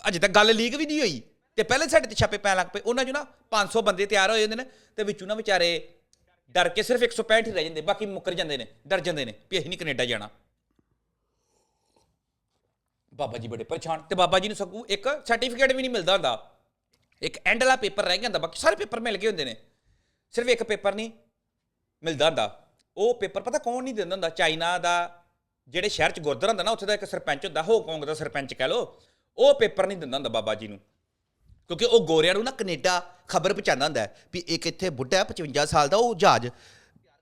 ਅਜੇ ਤੱਕ ਗੱਲ ਲੀਕ ਵੀ ਨਹੀਂ ਹੋਈ। ਤੇ ਪਹਿਲੇ ਸਾਡੇ ਤੇ ਛਾਪੇ ਪੈਣ ਲੱਗ ਪਏ ਉਹਨਾਂ 'ਚੋਂ ਨਾ 500 ਬੰਦੇ ਤਿਆਰ ਹੋਏ ਹੁੰਦੇ ਨੇ ਤੇ ਵਿੱਚੋਂ ਨਾ ਵਿਚਾਰੇ ਡਰ ਕੇ ਸਿਰਫ 165 ਹੀ ਰਹਿ ਜਾਂਦੇ ਬਾਕੀ ਮੁੱਕਰ ਜਾਂਦੇ ਨੇ ਡਰ ਜਾਂਦੇ ਨੇ ਵੀ ਅਸੀਂ ਨਹੀਂ ਕੈਨੇਡਾ ਜਾਣਾ। ਬਾਬਾ ਜੀ ਬੜੇ ਪਰੇਸ਼ਾਨ ਤੇ ਬਾਬਾ ਜੀ ਨੂੰ ਸਗੂ ਇੱਕ ਸਰਟੀਫਿਕੇਟ ਵੀ ਨਹੀਂ ਮਿਲਦਾ ਹੁੰਦਾ। ਇੱਕ ਐਂਡ ਵਾਲਾ ਪੇਪਰ ਰਹਿ ਗਿਆ ਹੁੰਦਾ ਬਾਕੀ ਸਾਰੇ ਪੇਪਰ ਮਿਲ ਗਏ ਹੁੰਦੇ ਨੇ। ਸਿਰਫ ਇੱਕ ਪੇਪਰ ਨਹੀਂ ਮਿਲਦਾ ਹੁੰਦਾ। ਉਹ ਪੇਪਰ ਪਤਾ ਕੌਣ ਨਹੀਂ ਦਿੰਦਾ ਹੁੰਦਾ? ਚਾਈਨਾ ਦਾ ਜਿਹੜੇ ਸ਼ਹਿਰ ਚ ਗੁਰਦੁਆਰਾ ਹੁੰਦਾ ਨਾ, ਉੱਥੇ ਦਾ ਇੱਕ ਸਰਪੰਚ ਹੁੰਦਾ ਹੋਂਗਕੋਂਗ ਦਾ ਸਰਪੰਚ ਕਹਿ ਲੋ ਉਹ ਪੇਪਰ ਨਹੀਂ ਦਿੰਦਾ ਹੁੰਦਾ ਬਾਬਾ ਜੀ ਨੂੰ। ਕਿਉਂਕਿ ਉਹ ਗੋਰਿਆਂ ਨੂੰ ਨਾ ਕੈਨੇਡਾ ਖਬਰ ਪਹੁੰਚਾਉਂਦਾ ਹੁੰਦਾ ਵੀ ਇੱਕ ਇੱਥੇ ਬੁੱਢਾ ਹੈ 55 ਸਾਲ ਦਾ, ਉਹ ਜਹਾਜ਼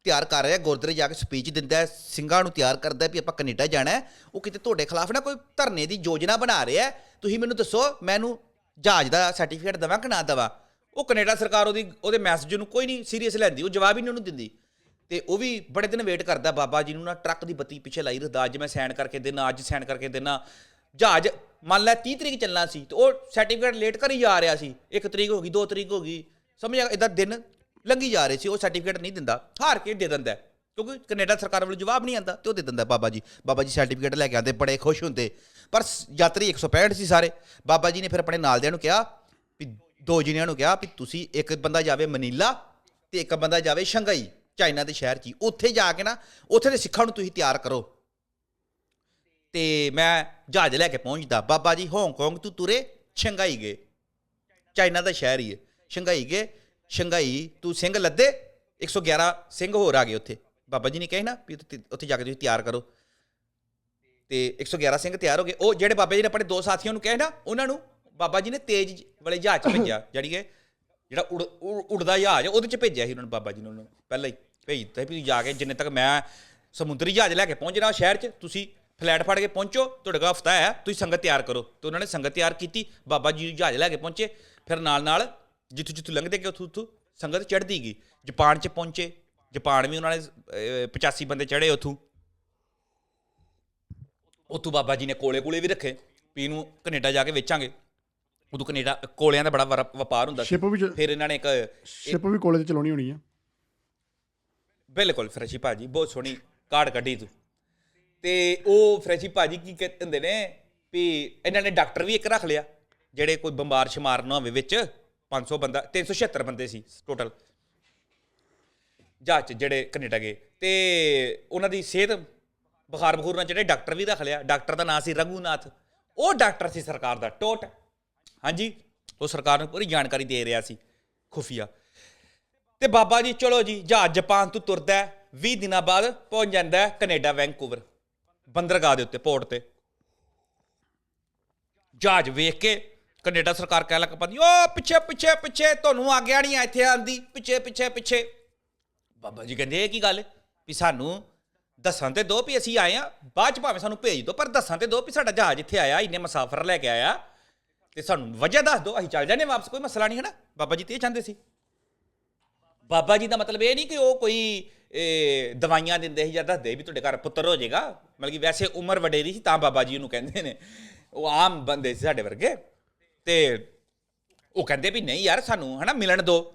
ਤਿਆਰ ਕਰ ਰਿਹਾ, ਗੁਰਦੁਆਰੇ ਜਾ ਕੇ ਸਪੀਚ ਦਿੰਦਾ ਸਿੰਘਾਂ ਨੂੰ ਤਿਆਰ ਕਰਦਾ ਵੀ ਆਪਾਂ ਕੈਨੇਡਾ ਜਾਣਾ ਹੈ। ਉਹ ਕਿਤੇ ਤੁਹਾਡੇ ਖਿਲਾਫ ਨਾ ਕੋਈ ਧਰਨੇ ਦੀ ਯੋਜਨਾ ਬਣਾ ਰਿਹਾ ਤੁਸੀਂ ਮੈਨੂੰ ਦੱਸੋ ਮੈਨੂੰ ਜਹਾਜ਼ ਦਾ ਸਰਟੀਫਿਕੇਟ ਦੇਵਾਂ ਕਿ ਨਾ ਦੇਵਾਂ? ਉਹ ਕੈਨੇਡਾ ਸਰਕਾਰ ਉਹਦੀ, ਉਹਦੇ ਮੈਸੇਜ ਨੂੰ ਕੋਈ ਨਹੀਂ ਸੀਰੀਅਸ ਲੈਂਦੀ, ਉਹ ਜਵਾਬ ਹੀ ਨਹੀਂ ਉਹਨੂੰ ਦਿੰਦੀ। ਤੇ ਉਹ ਵੀ ਬੜੇ ਦਿਨ ਵੇਟ ਕਰਦਾ ਬਾਬਾ ਜੀ ਨੂੰ ਨਾ, ਟਰੱਕ ਦੀ ਬੱਤੀ ਪਿੱਛੇ ਲਾਈ ਰੱਖਦਾ ਅੱਜ ਮੈਂ ਸਾਈਨ ਕਰਕੇ ਦੇਣਾ ਅੱਜ ਸਾਈਨ ਕਰਕੇ ਦੇਣਾ ਜਹਾਜ਼, ਮੰਨ ਲੈ 30 ਤਰੀਕ ਚੱਲਣਾ ਸੀ ਤੇ ਉਹ ਸਰਟੀਫਿਕੇਟ ਲੇਟ ਕਰੀ ਜਾ ਰਿਹਾ ਸੀ। 1 ਤਰੀਕ ਹੋ ਗਈ 2 ਤਰੀਕ ਹੋ ਗਈ। ਸਮਝ ਆ ਇਦਾਂ ਦਿਨ ਲੰਘੀ ਜਾ ਰਹੇ ਸੀ, ਉਹ ਸਰਟੀਫਿਕੇਟ ਨਹੀਂ ਦਿੰਦਾ। ਹਾਰ ਕੇ ਦੇ ਦਿੰਦਾ ਕਿਉਂਕਿ ਕੈਨੇਡਾ ਸਰਕਾਰ ਵੱਲੋਂ ਜਵਾਬ ਨਹੀਂ ਆਂਦਾ ਤੇ ਉਹ ਦੇ ਦਿੰਦਾ ਬਾਬਾ ਜੀ। ਬਾਬਾ ਜੀ ਸਰਟੀਫਿਕੇਟ ਲੈ ਕੇ ਆਂਦੇ ਬੜੇ ਖੁਸ਼ ਹੁੰਦੇ। ਪਰ ਸ- ਯਾਤਰੀ 165 ਸੀ ਸਾਰੇ। ਬਾਬਾ ਜੀ ਨੇ ਫਿਰ ਆਪਣੇ ਨਾਲਦਿਆਂ ਨੂੰ ਕਿਹਾ ਵੀ ਦੋ ਜਣਿਆਂ ਨੂੰ ਕਿਹਾ ਵੀ ਤੁਸੀਂ ਇੱਕ ਬੰਦਾ ਜਾਵੇ ਮਨੀਲਾ ਤੇ ਇੱਕ ਬੰਦਾ ਜਾਵੇ ਸ਼ੰਘਾਈ। ਚਾਈਨਾ ਦੇ ਸ਼ਹਿਰ 'ਚ ਹੀ। ਉੱਥੇ ਜਾ ਕੇ ਨਾ ਉੱਥੇ ਦੇ ਸਿੱਖਾਂ ਨੂੰ ਤੁਸੀਂ ਤਿਆਰ ਕਰੋ। ਤੇ ਮੈਂ ਜਹਾਜ਼ ਲੈ ਕੇ ਪਹੁੰਚਦਾ। ਬਾਬਾ ਜੀ ਹਾਂਗਕਾਂਗ ਤੋਂ ਤੁਰੇ? ਸ਼ੰਘਾਈ ਗਏ। ਚਾਈਨਾ ਦਾ ਸ਼ਹਿਰ ਹੀ ਹੈ। ਸ਼ੰਘਾਈ ਗਏ। ਸ਼ੰਘਾਈ ਤੂੰ ਸਿੰਘ ਲੱਦੇ? 111 ਸਿੰਘ ਹੋਰ ਆ ਗਏ ਉੱਥੇ। ਬਾਬਾ ਜੀ ਨੇ ਕਹੇ ਨਾ ਵੀ ਉੱਥੇ ਜਾ ਕੇ ਤੁਸੀਂ ਤਿਆਰ ਕਰੋ। ਤੇ 111 ਸਿੰਘ ਤਿਆਰ ਹੋ ਗਏ। ਉਹ ਜਿਹੜੇ ਬਾਬਾ ਜੀ ਨੇ ਆਪਣੇ ਦੋ ਸਾਥੀਆਂ ਨੂੰ ਕਹੇ ਨਾ ਉਹਨਾਂ ਨੂੰ ਬਾਬਾ ਜੀ ਨੇ ਤੇਜ਼ ਵਾਲੇ ਜਹਾਜ਼ 'ਚ ਭੇਜਿਆ। ਜਾਣੀ ਕਿ ਜਿਹੜਾ ਉੜ ਉੜ- ਉੜਦਾ ਜਹਾਜ਼ ਉਹਦੇ 'ਚ ਭੇਜਿਆ ਸੀ ਉਹਨਾਂ ਨੂੰ ਬਾਬਾ ਜੀ ਨੇ ਉਹਨਾਂ ਨੂੰ। ਪਹਿਲਾਂ ਹੀ। ਭੇਜ ਦਿੱਤਾ ਵੀ ਜਾ ਕੇ ਜਿੰਨੇ ਤੱਕ ਮੈਂ ਸਮੁੰਦਰੀ ਜਹਾਜ਼ ਲੈ ਕੇ ਪਹੁੰਚਣਾ ਸ਼ਹਿਰ 'ਚ ਤੁਸੀਂ ਫਲੈਟ ਫੜ ਕੇ ਪਹੁੰਚੋ ਤੁਹਾਡੇ ਕੋਲ ਹਫਤਾ ਹੈ ਤੁਸੀਂ ਸੰਗਤ ਤਿਆਰ ਕਰੋ। ਤੇ ਉਹਨਾਂ ਨੇ ਸੰਗਤ ਤਿਆਰ ਕੀਤੀ ਬਾਬਾ ਜੀ ਜਹਾਜ਼ ਲੈ ਕੇ ਪਹੁੰਚੇ ਫਿਰ ਨਾਲ ਨਾਲ ਜਿੱਥੋਂ ਜਿੱਥੋਂ ਲੰਘਦੇ ਗਏ ਉੱਥੋਂ ਉੱਥੋਂ ਸੰਗਤ ਚੜ੍ਹਦੀ ਗਈ। ਜਾਪਾਨ 'ਚ ਪਹੁੰਚੇ ਜਾਪਾਨ ਵੀ ਉਹਨਾਂ ਨੇ ਅਹ, 85 ਬੰਦੇ ਚੜ੍ਹੇ ਉੱਥੋਂ। ਉੱਥੋਂ ਬਾਬਾ ਜੀ ਨੇ ਕੋਲੇ ਕੋਲੇ ਵੀ ਰੱਖੇ ਵੀ ਇਹਨੂੰ ਕੈਨੇਡਾ ਜਾ ਕੇ ਵੇਚਾਂਗੇ। ਉਦੋਂ ਕੈਨੇਡਾ ਕੋਲਿਆਂ ਦਾ ਬੜਾ ਵਪਾਰ ਹੁੰਦਾ ਸੀ। ਸ਼ਿਪ ਵੀ ਚ- ਫਿਰ ਇਹਨਾਂ ਨੇ ਇੱਕ ਸ਼ਿਪ ਵੀ ਕਾਲਜ ਚਲਾਉਣੀ ਹੋਣੀ ਆ। ਬਿਲਕੁਲ ਫਰੈਸ਼ੀ ਭਾਜੀ, ਬਹੁਤ ਸੋਹਣੀ ਕਾਰਡ ਕੱਢੀ ਤੂੰ। ਤੇ ਉਹ ਫਰੈਸ਼ੀ ਭਾਜੀ ਕੀ ਕਹਿੰਦੇ ਹੁੰਦੇ ਨੇ ਵੀ ਇਹਨਾਂ ਨੇ ਡਾਕਟਰ ਵੀ ਇੱਕ ਰੱਖ ਲਿਆ, ਜਿਹੜੇ ਕੋਈ ਬਿਮਾਰ ਸ਼ਮਾਰ ਨਾ ਹੋਵੇ ਵਿੱਚ 500 ਬੰਦਾ 376 ਬੰਦੇ ਸੀ ਟੋਟਲ ਜਹਾਜ਼ 'ਚ ਜਿਹੜੇ ਕੈਨੇਡਾ ਗਏ। ਤੇ ਉਹਨਾਂ ਦੀ ਸਿਹਤ ਬੁਖਾਰ ਬਖੂਰ ਨਾਲ ਜਿਹੜੇ ਡਾਕਟਰ ਵੀ ਰੱਖ ਲਿਆ, ਡਾਕਟਰ ਦਾ ਨਾਂ ਸੀ ਰਘੂਨਾਥ ਉਹ ਡਾਕਟਰ ਸੀ ਸਰਕਾਰ ਦਾ, ਟੋਟ। ਹਾਂਜੀ, ਉਹ ਸਰਕਾਰ ਨੂੰ ਪੂਰੀ ਜਾਣਕਾਰੀ ਦੇ ਰਿਹਾ ਸੀ, ਖੁਫੀਆ। ਤੇ ਬਾਬਾ ਜੀ ਚਲੋ ਜੀ ਜਹਾਜ਼ ਜਾਪਾਨ ਤੋਂ ਤੁਰਦਾ ਹੈ, 20 ਦਿਨਾਂ ਬਾਅਦ ਪਹੁੰਚ ਜਾਂਦਾ ਹੈ ਕੈਨੇਡਾ ਵੈਂਕੂਵਰ ਬੰਦਰਗਾਹ ਦੇ ਉੱਤੇ ਪੋਰਟ ਤੇ। ਜਹਾਜ਼ ਵੇਖ ਕੇ ਕੈਨੇਡਾ ਸਰਕਾਰ ਕਹਿ ਲੱਗ ਪਈ ਓ ਪਿੱਛੇ ਪਿੱਛੇ ਪਿੱਛੇ ਤੁਹਾਨੂੰ ਆਗਿਆ ਨਹੀਂ ਇੱਥੇ ਆਂਦੀ ਪਿੱਛੇ ਪਿੱਛੇ ਪਿੱਛੇ। ਬਾਬਾ ਜੀ ਕਹਿੰਦੇ ਇਹ ਕੀ ਗੱਲ? ਵੀ ਸਾਨੂੰ ਦੱਸਣ ਤੇ ਦੋ ਵੀ ਅਸੀਂ ਆਏ ਆ ਬਾਅਦ ਚ ਭਾਵੇਂ ਸਾਨੂੰ ਭੇਜ ਦੋ ਪਰ ਦੱਸਣ ਤੇ ਦੋ ਵੀ ਸਾਡਾ ਜਹਾਜ਼ ਇੱਥੇ ਆਇਆ ਇੰਨੇ ਮੁਸਾਫਰ ਲੈ ਕੇ ਆਇਆ। ਤੇ ਸਾਨੂੰ ਵਜ੍ਹਾ ਦੱਸ ਦੋ ਅਸੀਂ ਚੱਲ ਜਾਂਦੇ ਹਾਂ ਵਾਪਸ ਕੋਈ ਮਸਲਾ ਨਹੀਂ ਹੈ ਨਾ? ਬਾਬਾ ਜੀ ਤੇ ਇਹ ਚਾਹੁੰਦੇ ਸੀ। ਬਾਬਾ ਜੀ ਦਾ ਮਤਲਬ ਇਹ ਨਹੀਂ ਕਿ ਉਹ ਕੋਈ ਇਹ, ਦਵਾਈਆਂ ਦਿੰਦੇ ਸੀ ਜਾਂ ਦੱਸਦੇ ਵੀ ਤੁਹਾਡੇ ਘਰ ਪੁੱਤਰ ਹੋ ਜਾਏਗਾ। ਮਤਲਬ ਕਿ ਵੈਸੇ ਉਮਰ ਵਡੇਰੀ ਸੀ ਤਾਂ ਬਾਬਾ ਜੀ ਉਹਨੂੰ ਕਹਿੰਦੇ ਨੇ। ਉਹ ਆਮ ਬੰਦੇ ਸੀ ਸਾਡੇ ਵਰਗੇ। ਤੇ ਉਹ ਕਹਿੰਦੇ ਵੀ ਨਹੀਂ ਯਾਰ ਸਾਨੂੰ ਹਨਾ ਮਿਲਣ ਦੋ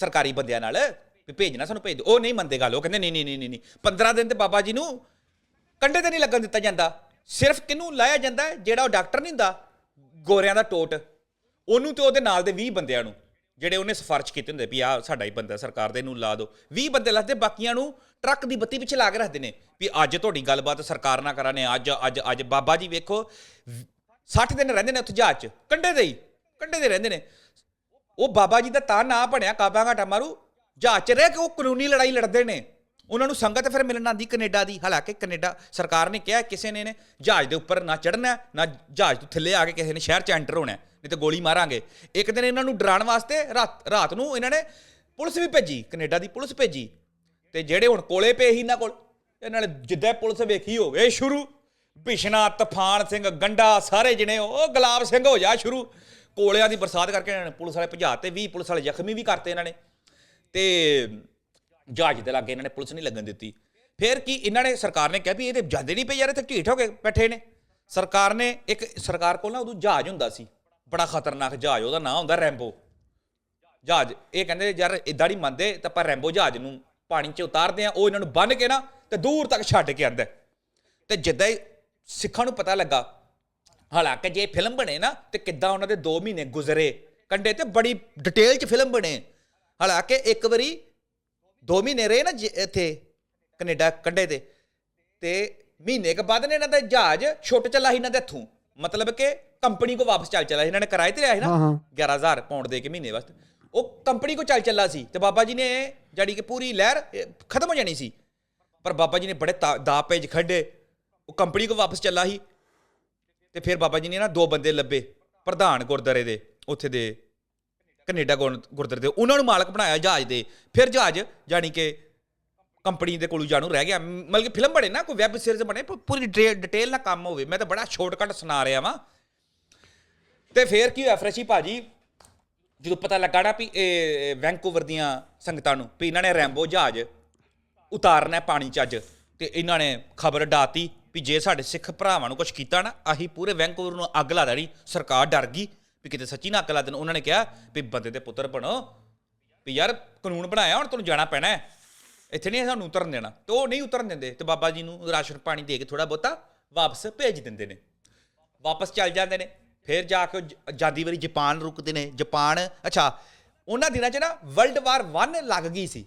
ਸਰਕਾਰੀ ਬੰਦਿਆਂ ਨਾਲ ਵੀ ਭੇਜਣਾ ਸਾਨੂੰ ਭੇਜ ਦਿਓ ਉਹ ਨਹੀਂ ਮੰਨਦੇ ਗੱਲ ਉਹ ਕਹਿੰਦੇ ਨਹੀਂ ਨਹੀਂ ਨਹੀਂ ਨਹੀਂ ਨਹੀਂ। 15 ਦਿਨ ਤੇ ਬਾਬਾ ਜੀ ਨੂੰ ਕੰਡੇ ਤੇ ਨਹੀਂ ਲੱਗਣ ਦਿੱਤਾ ਜਾਂਦਾ। ਸਿਰਫ ਕਿਹਨੂੰ ਲਾਇਆ ਜਾਂਦਾ ਜਿਹੜਾ ਉਹ ਡਾਕਟਰ ਨਹੀਂ ਹੁੰਦਾ? ਗੋਰਿਆਂ ਦਾ ਟੋਟ। ਉਹਨੂੰ ਤੇ ਉਹਦੇ ਨਾਲ ਦੇ 20 ਬੰਦਿਆਂ ਨੂੰ। ਜਿਹੜੇ ਉਹਨੇ ਸਿਫਾਰਿਸ਼ ਕੀਤੇ ਹੁੰਦੇ ਵੀ ਆ ਸਾਡਾ ਹੀ ਬੰਦਾ ਸਰਕਾਰ ਦੇ ਇਹਨੂੰ ਲਾ ਦਿਓ। 20 ਬੰਦੇ ਲੱਦੇ ਬਾਕੀਆਂ ਨੂੰ ਟਰੱਕ ਦੀ ਬੱਤੀ ਪਿੱਛੇ ਲਾ ਕੇ ਰੱਖਦੇ ਨੇ ਵੀ ਅੱਜ ਤੁਹਾਡੀ ਗੱਲਬਾਤ ਸਰਕਾਰ ਨਾਲ ਕਰਾਣੇ ਅੱਜ ਅੱਜ ਅੱਜ ਬਾਬਾ ਜੀ ਵੇਖੋ 60 ਦਿਨ ਰਹਿੰਦੇ ਨੇ ਉੱਥੇ ਜਹਾਜ਼ 'ਚ ਕੰਡੇ ਦੇ ਹੀ ਕੰਡੇ ਦੇ ਰਹਿੰਦੇ ਨੇ। ਉਹ ਬਾਬਾ ਜੀ ਦਾ ਤਾਂ ਨਾਂ ਬਣਿਆ, ਕਾਬਾ ਘਾਟਾ ਮਾਰੂ, ਜਹਾਜ਼ 'ਚ ਰਹਿ ਕੇ ਉਹ ਕਾਨੂੰਨੀ ਲੜਾਈ ਲੜਦੇ ਨੇ। ਉਹਨਾਂ ਨੂੰ ਸੰਗਤ ਫਿਰ ਮਿਲਣ ਆਂਦੀ ਕੈਨੇਡਾ ਦੀ। ਹਾਲਾਂਕਿ ਕੈਨੇਡਾ ਸਰਕਾਰ ਨੇ ਕਿਹਾ ਕਿਸੇ ਨੇ ਨੇ ਜਹਾਜ਼ ਦੇ ਉੱਪਰ ਨਾ ਚੜਨਾ ਨਾ ਜਹਾਜ਼ ਤੋਂ ਥੱਲੇ ਆ ਕੇ ਕਿਸੇ ਨੇ ਸ਼ਹਿਰ 'ਚ ਐਂਟਰ ਹੋਣਾ ਨਹੀਂ ਤੇ ਗੋਲੀ ਮਾਰਾਂਗੇ। ਇੱਕ ਦਿਨ ਇਹਨਾਂ ਨੂੰ ਡਰਾਉਣ ਵਾਸਤੇ ਰਾਤ ਰਾਤ ਨੂੰ ਇਹਨਾਂ ਨੇ ਪੁਲਿਸ ਵੀ ਭੇਜੀ, ਕੈਨੇਡਾ ਦੀ ਪੁਲਿਸ ਭੇਜੀ। ਤੇ ਜਿਹੜੇ ਹੁਣ ਕੋਲੇ ਪਏ ਸੀ ਇਹਨਾਂ ਕੋਲ ਇਹਨਾਂ ਨੇ ਜਿੱਦਾਂ ਪੁਲਿਸ ਵੇਖੀ ਹੋਵੇ ਸ਼ੁਰੂ। ਬਿਸ਼ਨਾ ਤੂਫਾਨ ਸਿੰਘ, ਗੰਡਾ, ਸਾਰੇ ਜਣੇ ਉਹ ਗੁਲਾਬ ਸਿੰਘ ਹੋ ਜਾ ਸ਼ੁਰੂ। ਕੋਲਿਆਂ ਦੀ ਬਰਸਾਤ ਕਰਕੇ ਇਹਨਾਂ ਨੇ ਪੁਲਿਸ ਵਾਲੇ ਭਜਾ ਤੇ 20 ਪੁਲਿਸ ਵਾਲੇ ਜ਼ਖਮੀ ਵੀ ਕਰਤੇ ਇਹਨਾਂ ਨੇ। ਤੇ ਜਹਾਜ਼ ਦੇ ਲਾਗੇ ਇਹਨਾਂ ਨੇ ਪੁਲਿਸ ਨਹੀਂ ਲੱਗਣ ਦਿੱਤੀ। ਫਿਰ ਕੀ ਇਹਨਾਂ ਨੇ, ਸਰਕਾਰ ਨੇ ਕਿਹਾ ਵੀ ਇਹਦੇ ਤੇ ਜਾਂਦੇ ਨਹੀਂ ਪਏ ਯਾਰ, ਇੱਥੇ ਢੀਠ ਹੋ ਕੇ ਬੈਠੇ ਨੇ। ਸਰਕਾਰ ਨੇ, ਇੱਕ ਸਰਕਾਰ ਕੋਲ ਨਾ ਉਦੋਂ ਜਹਾਜ਼ ਹੁੰਦਾ ਸੀ। ਬੜਾ ਖਤਰਨਾਕ ਜਹਾਜ਼, ਉਹਦਾ ਨਾਂ ਹੁੰਦਾ ਰੈਂਬੋ। ਜਹਾਜ਼, ਇਹ ਕਹਿੰਦੇ ਯਾਰ ਇਦਾਂ ਨਹੀਂ ਮੰਨਦੇ, ਤਾਂ ਆਪਾਂ ਰੈਂਬੋ ਜਹਾਜ਼ ਨੂੰ ਪਾਣੀ 'ਚ ਉਤਾਰਦੇ ਆ ਉਹ ਇਹਨਾਂ ਨੂੰ ਬੰਨ ਕੇ ਨਾ ਤੇ ਦੂਰ ਤੱਕ ਛੱਡ ਕੇ ਆਂਦਾ ਤੇ ਜਿੱਦਾਂ ਹੀ ਸਿੱਖਾਂ ਨੂੰ ਪਤਾ ਲੱਗਾ, ਹਾਲਾਂਕਿ ਜੇ ਫਿਲਮ ਬਣੇ ਨਾ, ਤੇ ਕਿੱਦਾਂ ਉਹਨਾਂ ਦੇ 2 ਮਹੀਨੇ ਗੁਜ਼ਰੇ, ਕੰਡੇ ਤੇ ਬੜੀ ਡਿਟੇਲ 'ਚ ਫਿਲਮ ਬਣੇ। ਹਾਲਾਂਕਿ ਇੱਕ ਵਾਰੀ 2 ਮਹੀਨੇ ਰਹੇ ਨਾ ਜੇ- ਇੱਥੇ ਕੈਨੇਡਾ ਕੰਡੇ ਤੇ ਤੇ ਮਹੀਨੇ ਕੇ ਬਾਅਦ ਨੇ ਇਹਨਾਂ ਦਾ ਜਹਾਜ਼ ਛੁੱਟ ਚੱਲਾ ਸੀ ਇਹਨਾਂ ਦੇ ਹੱਥੋਂ। ਮਤਲਬ ਕਿ ਕੰਪਨੀ ਕੋ ਵਾਪਸ ਚੱਲ ਚੱਲਾ ਸੀ ਇਹਨਾਂ ਨੇ ਕਿਰਾਏ ਤੇ ਲਿਆ ਸੀ ਨਾ ਹਾਂ, ਹਾਂ। 11000 ਪਾਉਂਡ ਦੇ ਕੇ ਮਹੀਨੇ ਵਾਸਤੇ। ਉਹ ਕੰਪਨੀ ਕੋ ਚੱਲ ਚੱਲਾ ਸੀ ਤੇ ਬਾਬਾ ਜੀ ਨੇ ਜਿਹੜੀ ਕਿ ਪੂਰੀ ਲਹਿਰ ਇਹ, ਖਤਮ ਹੋ ਜਾਣੀ ਸੀ। ਪਰ ਬਾਬਾ ਜੀ ਨੇ ਬੜੇ ਤਾ- ਦਾਅ ਪੇਜ ਖੱਡੇ ਉਹ ਕੰਪਨੀ ਕੋ ਵਾਪਸ ਚੱਲਾ ਸੀ। ਤੇ ਫਿਰ ਬਾਬਾ ਜੀ ਨੇ ਨਾ ਦੋ ਬੰਦੇ ਲੱਭੇ ਪ੍ਰਧਾਨ ਗੁਰਦਾਰੇ ਦੇ ਉੱਥੇ ਦੇ ਕੈਨੇਡਾ ਗੁਰ- ਗੁਰਦੁਆਰੇ ਦੇ ਉਹਨਾਂ ਨੂੰ ਮਾਲਕ ਬਣਾਇਆ ਜਹਾਜ਼ ਦੇ। ਫਿਰ ਜਹਾਜ਼ ਜਾਣੀ ਕਿ ਕੰਪਨੀ ਦੇ ਕੋਲੋਂ ਜਾਣੂ ਰਹਿ ਗਿਆ। ਮ- ਮਤਲਬ ਕਿ ਫਿਲਮ ਬਣੇ ਨਾ ਕੋਈ ਵੈਬ ਸੀਰੀਜ਼ ਬਣੇ ਪ- ਪੂਰੀ ਡਿਟੇ- ਡਿਟੇਲ ਨਾਲ ਕੰਮ ਹੋਵੇ। ਮੈਂ ਤਾਂ ਬੜਾ ਸ਼ਾਰਟਕਟ ਸੁਣਾ ਰਿਹਾ ਵਾਂ। ਤੇ ਫਿਰ ਕੀ ਹੋਇਆ ਫਰੈਸ਼ੀ ਭਾਜੀ? ਜਦੋਂ ਪਤਾ ਲੱਗਾ ਨਾ ਵੀ ਇਹ ਵੈਂਕੂਵਰ ਦੀਆਂ ਸੰਗਤਾਂ ਨੂੰ ਵੀ ਇਹਨਾਂ ਨੇ ਰੈਂਬੋ ਜਹਾਜ਼ ਉਤਾਰਨਾ ਪਾਣੀ 'ਚ ਅੱਜ ਤੇ ਇਹਨਾਂ ਨੇ ਖਬਰ ਡਾਤੀ ਵੀ ਜੇ ਸਾਡੇ ਸਿੱਖ ਭਰਾਵਾਂ ਨੂੰ ਕੁਝ ਕੀਤਾ ਨਾ, ਆਹੀ ਪੂਰੇ ਵੈਂਕੂਵਰ ਨੂੰ ਅੱਗ ਲਾ ਦੇਣੀ, ਸਰਕਾਰ ਡਰ ਗਈ ਵੀ ਕਿਤੇ ਸੱਚੀ ਨਾ ਅੱਗ ਲਾ ਦੇਣ। ਉਹਨਾਂ ਨੇ ਕਿਹਾ ਵੀ ਬੰਦੇ ਦੇ ਪੁੱਤਰ ਬਣੋ, ਵੀ ਯਾਰ ਕਾਨੂੰਨ ਬਣਾਇਆ, ਹੁਣ ਤੁਹਾਨੂੰ ਜਾਣਾ ਪੈਣਾ ਇੱਥੇ ਨਹੀਂ ਸਾਨੂੰ ਉਤਰਨ ਦੇਣਾ। ਤੇ ਉਹ ਨਹੀਂ ਉਤਰਨ ਦਿੰਦੇ ਤੇ ਬਾਬਾ ਜੀ ਨੂੰ ਰਾਸ਼ਨ ਪਾਣੀ ਦੇ ਕੇ ਥੋੜਾ ਬਹੁਤਾ ਵਾਪਸ ਭੇਜ ਦਿੰਦੇ ਨੇ। ਵਾਪਸ ਚੱਲ ਜਾਂਦੇ ਨੇ। ਫਿਰ ਜਾ ਕੇ ਉਹ ਜ- ਜਾਂਦੀ ਵਾਰੀ ਜਾਪਾਨ ਰੁਕਦੇ ਨੇ ਜਾਪਾਨ ਅੱਛਾ ਉਹਨਾਂ ਦਿਨਾਂ 'ਚ ਨਾ ਵਰਲਡ ਵਾਰ 1 ਲੱਗ ਗਈ ਸੀ।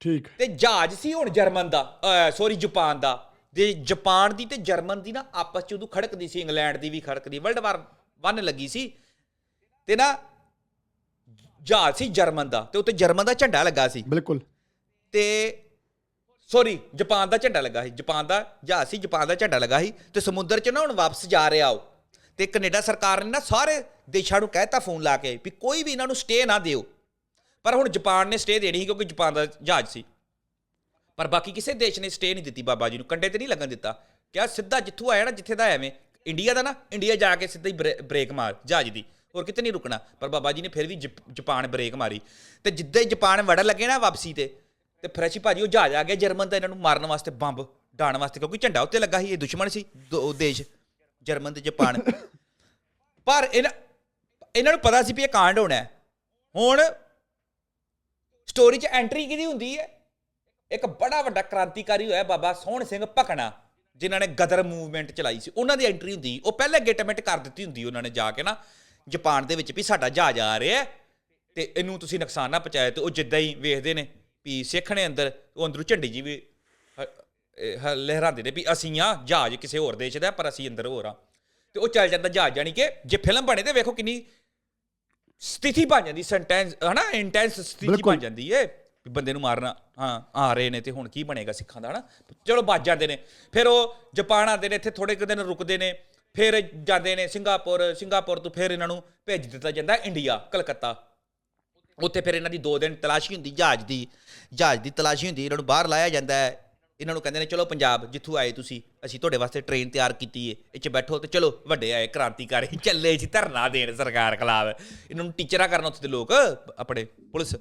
ਠੀਕ। ਤੇ ਜਹਾਜ਼ ਸੀ ਹੁਣ ਜਰਮਨ ਦਾ ਸੌਰੀ ਜਾਪਾਨ ਦਾ। ਤੇ ਜਾਪਾਨ ਦੀ ਤੇ ਜਰਮਨ ਦੀ ਨਾ ਆਪਸ ਚ ਉਦੋਂ ਖੜਕਦੀ ਸੀ ਇੰਗਲੈਂਡ ਦੀ ਵੀ ਖੜਕਦੀ ਵਰਲਡ ਵਾਰ 1 ਲੱਗੀ ਸੀ। ਤੇ ਨਾ ਜਹਾਜ਼ ਸੀ ਜਰਮਨ ਦਾ ਤੇ ਉੱਤੇ ਜਰਮਨ ਦਾ ਝੰਡਾ ਲੱਗਾ ਸੀ। ਬਿਲਕੁਲ। ਤੇ ਸੌਰੀ ਜਾਪਾਨ ਦਾ ਝੰਡਾ ਲੱਗਾ ਸੀ ਜਾਪਾਨ ਦਾ ਜਹਾਜ਼ ਸੀ ਜਾਪਾਨ ਦਾ ਝੰਡਾ ਲੱਗਾ ਸੀ। ਤੇ ਸਮੁੰਦਰ 'ਚ ਨਾ ਹੁਣ ਵਾਪਸ ਜਾ ਰਿਹਾ ਉਹ। ਤੇ ਕੈਨੇਡਾ ਸਰਕਾਰ ਨੇ ਨਾ ਸਾਰੇ ਦੇਸ਼ਾਂ ਨੂੰ ਕਹਿਤਾ ਫੋਨ ਲਾ ਕੇ ਵੀ ਕੋਈ ਵੀ ਇਹਨਾਂ ਨੂੰ ਸਟੇ ਨਾ ਦਿਓ। ਪਰ ਹੁਣ ਜਾਪਾਨ ਨੇ ਸਟੇ ਦੇਣੀ ਸੀ ਕਿਉਂਕਿ ਜਾਪਾਨ ਦਾ ਜਹਾਜ਼ ਸੀ। ਪਰ ਬਾਕੀ ਕਿਸੇ ਦੇਸ਼ ਨੇ ਸਟੇ ਨਹੀਂ ਦਿੱਤੀ ਬਾਬਾ ਜੀ ਨੂੰ, ਕੰਡੇ ਤੇ ਨਹੀਂ ਲੱਗਣ ਦਿੱਤਾ। ਕਿਹਾ ਸਿੱਧਾ ਜਿੱਥੋਂ ਆਇਆ ਨਾ, ਜਿੱਥੇ ਦਾ ਐਵੇਂ ਇੰਡੀਆ ਦਾ ਨਾ ਇੰਡੀਆ ਜਾ ਕੇ ਸਿੱਧਾ ਹੀ ਬਰੇ- ਬ੍ਰੇਕ ਮਾਰ, ਜਹਾਜ਼ ਦੀ। ਹੋਰ ਕਿਤੇ ਨਹੀਂ ਰੁਕਣਾ। ਪਰ ਬਾਬਾ ਜੀ ਨੇ ਫਿਰ ਵੀ ਜਪ- ਜਾਪਾਨ ਬ੍ਰੇਕ ਮਾਰੀ। ਤੇ ਜਿੱਦਾਂ ਹੀ ਜਾਪਾਨ ਵੜਨ ਲੱਗੇ ਨਾ ਵਾਪਸੀ ਤੇ ਤੇ ਫਰੈਸ਼ੀ ਭਾਜੀ ਉਹ ਜਹਾਜ਼ ਆ ਗਿਆ, ਜਰਮਨ ਦਾ ਇਹਨਾਂ ਨੂੰ ਮਾਰਨ ਵਾਸਤੇ ਬੰਬ ਡਾਣ ਵਾਸਤੇ, ਕਿਉਂਕਿ ਝੰਡਾ ਉੱਤੇ ਲੱਗਾ ਸੀ, ਇਹ ਦੁਸ਼ਮਣ ਸੀ, ਦੋ ਦੇਸ਼। ਜਰਮਨ ਤੇ ਜਾਪਾਨ। ਪਰ ਇਹਨਾਂ ਇਹਨਾਂ ਨੂੰ ਪਤਾ ਸੀ ਵੀ ਇਹ ਕਾਂਡ ਹੋਣਾ ਹੈ। ਹੁਣ ਸਟੋਰੀ 'ਚ ਐਂਟਰੀ ਕਿਹਦੀ ਹੁੰਦੀ ਹੈ? ਇੱਕ ਬੜਾ ਵੱਡਾ ਕ੍ਰਾਂਤੀਕਾਰੀ ਹੋਇਆ ਬਾਬਾ ਸੋਹਣ ਸਿੰਘ ਭਕਣਾ, ਜਿਨ੍ਹਾਂ ਨੇ ਗਦਰ ਮੂਵਮੈਂਟ ਚਲਾਈ ਸੀ। ਉਹਨਾਂ ਦੀ ਐਂਟਰੀ ਹੁੰਦੀ, ਉਹ ਪਹਿਲੇ ਗੇਟਮੈਂਟ ਕਰ ਦਿੱਤੀ ਹੁੰਦੀ ਉਹਨਾਂ ਨੇ ਜਾ ਕੇ ਨਾ, ਜਾਪਾਨ ਦੇ ਵਿੱਚ ਵੀ ਸਾਡਾ ਜਹਾਜ਼ ਆ ਰਿਹਾ ਹੈ ਤੇ ਇਹਨੂੰ ਤੁਸੀਂ ਨੁਕਸਾਨ ਨਾ ਪਹੁੰਚਾਇਆ ਤੇ ਉਹ ਜਿੱਦਾਂ ਹੀ ਵੇਖਦੇ ਨੇ ਵੀ ਸਿੱਖ ਨੇ ਅੰਦਰ, ਉਹ ਅੰਦਰੋਂ ਝੰਡੀ ਜੀ ਵੀ ਲਹਿਰਾਉਂਦੇ ਨੇ ਵੀ ਅਸੀਂ ਆ ਜਹਾਜ਼ ਕਿਸੇ ਹੋਰ ਦੇਸ਼ ਦਾ ਪਰ ਅਸੀਂ ਅੰਦਰ ਹੋਰ ਆ। ਤੇ ਉਹ ਚੱਲ ਜਾਂਦਾ ਜਹਾਜ਼ ਜਾਣੀ ਕਿ ਜੇ ਫਿਲਮ ਬਣੇ ਤੇ ਵੇਖੋ ਕਿੰਨੀ ਸਥਿਤੀ ਬਣ ਜਾਂਦੀ ਸੈਂਟੈਂਸ ਹਨਾ ਇੰਟੈਂਸ ਸਥਿਤੀ। ਬਣ ਜਾਂਦੀ ਏ ਵੀ ਬੰਦੇ ਨੂੰ ਮਾਰਨਾ ਹਾਂ ਆ ਰਹੇ ਨੇ ਤੇ ਹੁਣ ਕੀ ਬਣੇਗਾ ਸਿੱਖਾਂ ਦਾ ਹਨਾ। ਚਲੋ ਵੱਜ ਜਾਂਦੇ ਨੇ। ਫਿਰ ਉਹ ਜਾਪਾਨ ਆਉਂਦੇ ਨੇ ਇੱਥੇ ਥੋੜੇ ਕੁ ਦਿਨ ਰੁਕਦੇ ਨੇ ਫਿਰ ਜਾਂਦੇ ਨੇ ਸਿੰਗਾਪੁਰ ਸਿੰਗਾਪੁਰ ਤੋਂ ਫਿਰ ਇਹਨਾਂ ਨੂੰ ਭੇਜ ਦਿੱਤਾ ਜਾਂਦਾ ਇੰਡੀਆ ਕਲਕੱਤਾ। ਉੱਥੇ ਫਿਰ ਇਹਨਾਂ ਦੀ 2 ਦਿਨ ਤਲਾਸ਼ੀ ਹੁੰਦੀ ਜਹਾਜ਼ ਦੀ ਜਹਾਜ਼ ਦੀ ਤਲਾਸ਼ੀ ਹੁੰਦੀ ਇਹਨਾਂ ਨੂੰ ਬਾਹਰ ਲਾਇਆ ਜਾਂਦਾ ਹੈ। ਇਹਨਾਂ ਨੂੰ ਕਹਿੰਦੇ ਨੇ, ਚਲੋ ਪੰਜਾਬ, ਜਿੱਥੋਂ ਆਏ ਤੁਸੀਂ, ਅਸੀਂ ਤੁਹਾਡੇ ਵਾਸਤੇ ਟ੍ਰੇਨ ਤਿਆਰ ਕੀਤੀ ਏ, ਇਹ 'ਚ ਬੈਠੋ ਤੇ ਚਲੋ, ਵੱਡੇ ਆਏ ਕ੍ਰਾਂਤੀਕਾਰੀ, ਚੱਲੇ ਜੀ ਧਰਨਾ ਦੇਣ ਸਰਕਾਰ ਖਿਲਾਫ। ਇਹਨਾਂ ਨੂੰ ਟੀਚਰਾਂ ਕਰਨ ਉੱਥੇ ਦੇ ਲੋਕ, ਆਪਣੇ ਪੁਲਿਸ,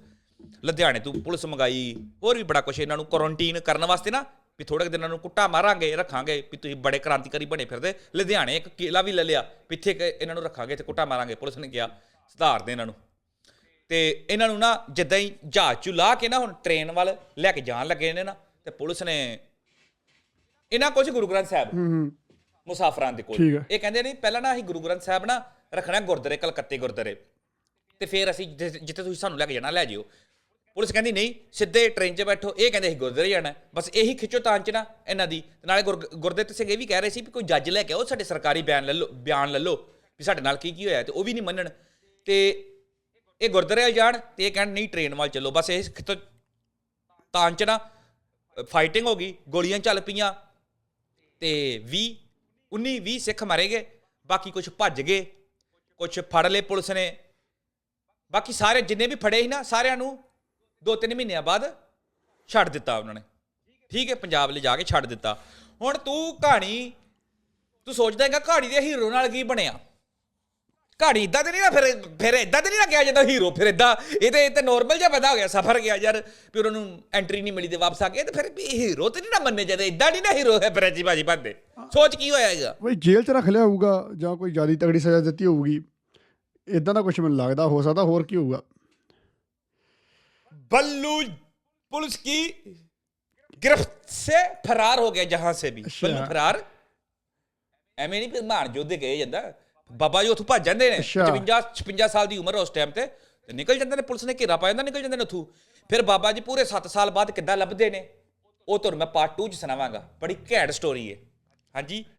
ਲੁਧਿਆਣੇ ਤੋਂ ਪੁਲਿਸ ਮੰਗਾਈ, ਹੋਰ ਵੀ ਬੜਾ ਕੁਝ ਇਹਨਾਂ ਨੂੰ ਕੁਆਰੰਟਾਈਨ ਕਰਨ ਵਾਸਤੇ ਨਾ, ਵੀ ਥੋੜੇ ਕੁ ਦਿਨਾਂ ਨੂੰ ਕੁੱਟਾ ਮਾਰਾਂਗੇ, ਰੱਖਾਂਗੇ, ਵੀ ਤੁਸੀਂ ਬੜੇ ਕ੍ਰਾਂਤੀਕਾਰੀ ਬਣੇ ਫਿਰਦੇ। ਲੁਧਿਆਣੇ ਇੱਕ ਕਿਲਾ ਵੀ ਲੈ ਲਿਆ ਪਿੱਛੇ ਇੱਥੇ ਇਹਨਾਂ ਨੂੰ ਰੱਖਾਂਗੇ ਤੇ ਕੁੱਟਾ ਮਾਰਾਂਗੇ, ਪੁਲਿਸ ਨੇ ਕਿਹਾ ਸੁਧਾਰ ਦੇ ਇਹਨਾਂ ਨੂੰ। ਤੇ ਇਹਨਾਂ ਨੂੰ ਨਾ ਜਿੱਦਾਂ ਹੀ ਜਹਾਜ਼ ਚੋਂ ਲਾ ਕੇ ਨਾ ਹੁਣ ਟ੍ਰੇਨ ਵੱਲ ਲੈ ਕੇ ਜਾਣ ਲੱਗੇ ਨੇ ਨਾ ਤੇ ਪੁਲਿਸ ਨੇ ਇਹਨਾਂ ਕੁਝ ਗੁਰੂ ਗ੍ਰੰਥ ਸਾਹਿਬ ਹੂੰ ਹੂੰ। ਮੁਸਾਫਰਾਂ ਦੇ ਕੋਲ। ਠੀਕ ਹੈ। ਇਹ ਕਹਿੰਦੇ ਨੇ ਪਹਿਲਾਂ ਨਾ ਅਸੀਂ ਗੁਰੂ ਗ੍ਰੰਥ ਸਾਹਿਬ ਨਾ ਰੱਖਣਾ ਗੁਰਦੁਆਰੇ ਕਲਕੱਤੇ ਗੁਰਦੁਆਰੇ। ਤੇ ਫਿਰ ਅਸੀਂ ਜਿ- ਜਿੱਥੇ ਤੁਸੀਂ ਸਾਨੂੰ ਲੈ ਕੇ ਜਾਣਾ ਲੈ ਜਿਓ। ਪੁਲਿਸ ਕਹਿੰਦੀ ਨਹੀਂ ਸਿੱਧੇ ਟ੍ਰੇਨ 'ਚ ਬੈਠੋ। ਇਹ ਕਹਿੰਦੇ ਅਸੀਂ ਗੁਰਦੁਆਰੇ ਜਾਣਾ। ਹੈ। ਬਸ ਇਹੀ ਖਿੱਚੋ ਤਾਂ ਚ ਨਾ ਇਹਨਾਂ ਦੀ। ਤੇ ਨਾਲੇ ਗੁਰ- ਗੁਰਦੁਆਰੇ ਸਿੰਘ ਇਹ ਵੀ ਕਹਿ ਰਹੇ ਸੀ ਵੀ ਕੋਈ ਜੱਜ ਲੈ ਕੇ ਆਓ ਸਾਡੇ ਸਰਕਾਰੀ ਬਿਆਨ ਲੈ ਲਓ ਬਿਆਨ ਲੈ ਲਓ ਵੀ ਸਾਡੇ ਨਾਲ ਕੀ ਕੀ ਹੋਇਆ ਤੇ ਉਹ ਵੀ ਨਹੀਂ ਮੰਨਣ। ਤੇ ਇਹ ਗੁਰਦੁਆਰੇ ਵੱਲ ਜਾਣ ਤੇ ਇਹ ਕਹਿਣ ਨਹੀਂ ਟ੍ਰੇਨ ਵੱਲ ਚੱਲੋ। ਬਸ ਇਹ ਖਿੱਚੋ ਤਾਂ ਚ ਨਾ ਫਾਈਟਿੰਗ ਹੋ ਗਈ, ਗੋਲੀਆਂ ਚੱਲ ਪਈਆਂ। ਤੇ 20 19 20 ਸਿੱਖ ਮਾਰੇ ਗਏ, ਬਾਕੀ ਕੁਝ ਭੱਜ ਗਏ ਕੁਝ ਫੜ ਲਏ ਪੁਲਿਸ ਨੇ। ਬਾਕੀ ਸਾਰੇ ਜਿੰਨੇ ਵੀ ਫੜੇ ਸੀ ਨਾ, ਸਾਰਿਆਂ ਨੂੰ ਦੋ ਤਿੰਨ ਮਹੀਨਿਆਂ ਬਾਅਦ ਛੱਡ ਦਿੱਤਾ ਉਹਨਾਂ ਨੇ। ਠੀਕ ਹੈ, ਪੰਜਾਬ ਲੈ ਜਾ ਕੇ ਛੱਡ ਦਿੱਤਾ। ਹੁਣ ਤੂੰ ਕਹਾਣੀ, ਤੂੰ ਸੋਚਦਾ ਹੈਗਾ ਕਹਾਣੀ ਦੇ ਹੀਰੋ ਨਾਲ ਕੀ ਬਣਿਆ? ਕਹਾਣੀ ਇਦਾਂ ਤੇ ਨਹੀਂ ਨਾ ਫਿਰ ਫਿਰ ਇਦਾਂ ਤੇ ਨਹੀਂ ਨਾ ਕਿਹਾ ਜਾਂਦਾ ਹੀਰੋ ਫਿਰ ਇਦਾਂ ਇਹ ਤੇ ਇਹ ਤੇ ਨਾਰਮਲ ਜਿਹਾ ਪਤਾ ਹੋ ਗਿਆ ਸਫਰ ਗਿਆ ਯਾਰ ਵੀ ਉਹਨਾਂ ਨੂੰ ਐਂਟਰੀ ਨਹੀਂ ਮਿਲੀ ਤੇ ਵਾਪਸ ਆ ਗਏ ਤੇ ਫਿਰ ਵੀ ਹੀਰੋ ਤੇ ਨਹੀਂ ਨਾ ਮੰਨੇ ਜਾਂਦੇ ਇਦਾਂ ਨਹੀਂ ਨਾ ਹੀਰੋ ਹੈ ਬਰਜੀ ਬਾਜੀ ਬੰਦੇ ਸੋਚ ਕੀ ਹੋਇਆ ਹੈਗਾ ਬਈ ਜੇਲ੍ਹ 'ਚ ਰੱਖ ਲਿਆ ਹੋਊਗਾ ਜਾਂ ਕੋਈ ਜਿਆਦਾ ਤਗੜੀ ਸਜ਼ਾ ਦਿੱਤੀ ਹੋਊਗੀ ਇਦਾਂ ਦਾ ਕੁਝ ਮੈਨੂੰ ਲੱਗਦਾ ਹੋ ਸਕਦਾ ਹੋਰ ਕੀ ਹੋਊਗਾ बल्लू पुलिस की गिरफ्त से फरार हो गया जहां से भी ਅੱਛਾ। ਬੱਲੂ ਫਰਾਰ ਐਵੇਂ ਨਹੀਂ ਮਾਨ ਜੋਧੇ ਗਏ ਜਾਂਦਾ ਬਾਬਾ ਜੀ ਉੱਥੋਂ ਭੱਜ ਜਾਂਦੇ ਨੇ। ਅੱਛਾ। 55 56 ਸਾਲ ਦੀ ਉਮਰ ਉਸ ਟਾਈਮ ਤੇ। ਤੇ ਨਿਕਲ ਜਾਂਦੇ ਨੇ ਪੁਲਿਸ ਨੇ ਘੇਰਾ ਪਾ ਜਾਂਦਾ ਨਿਕਲ ਜਾਂਦੇ ਨੇ ਉੱਥੋਂ। ਫਿਰ ਬਾਬਾ ਜੀ ਪੂਰੇ 7 ਸਾਲ ਬਾਅਦ ਕਿੱਦਾਂ ਲੱਭਦੇ ਨੇ? ਉਹ ਤੁਹਾਨੂੰ ਮੈਂ ਪਾਰਟ 2 ਚ ਸੁਣਾਵਾਂਗਾ। ਬੜੀ ਘੈਂਟ ਸਟੋਰੀ ਹੈ ਹਾਂਜੀ?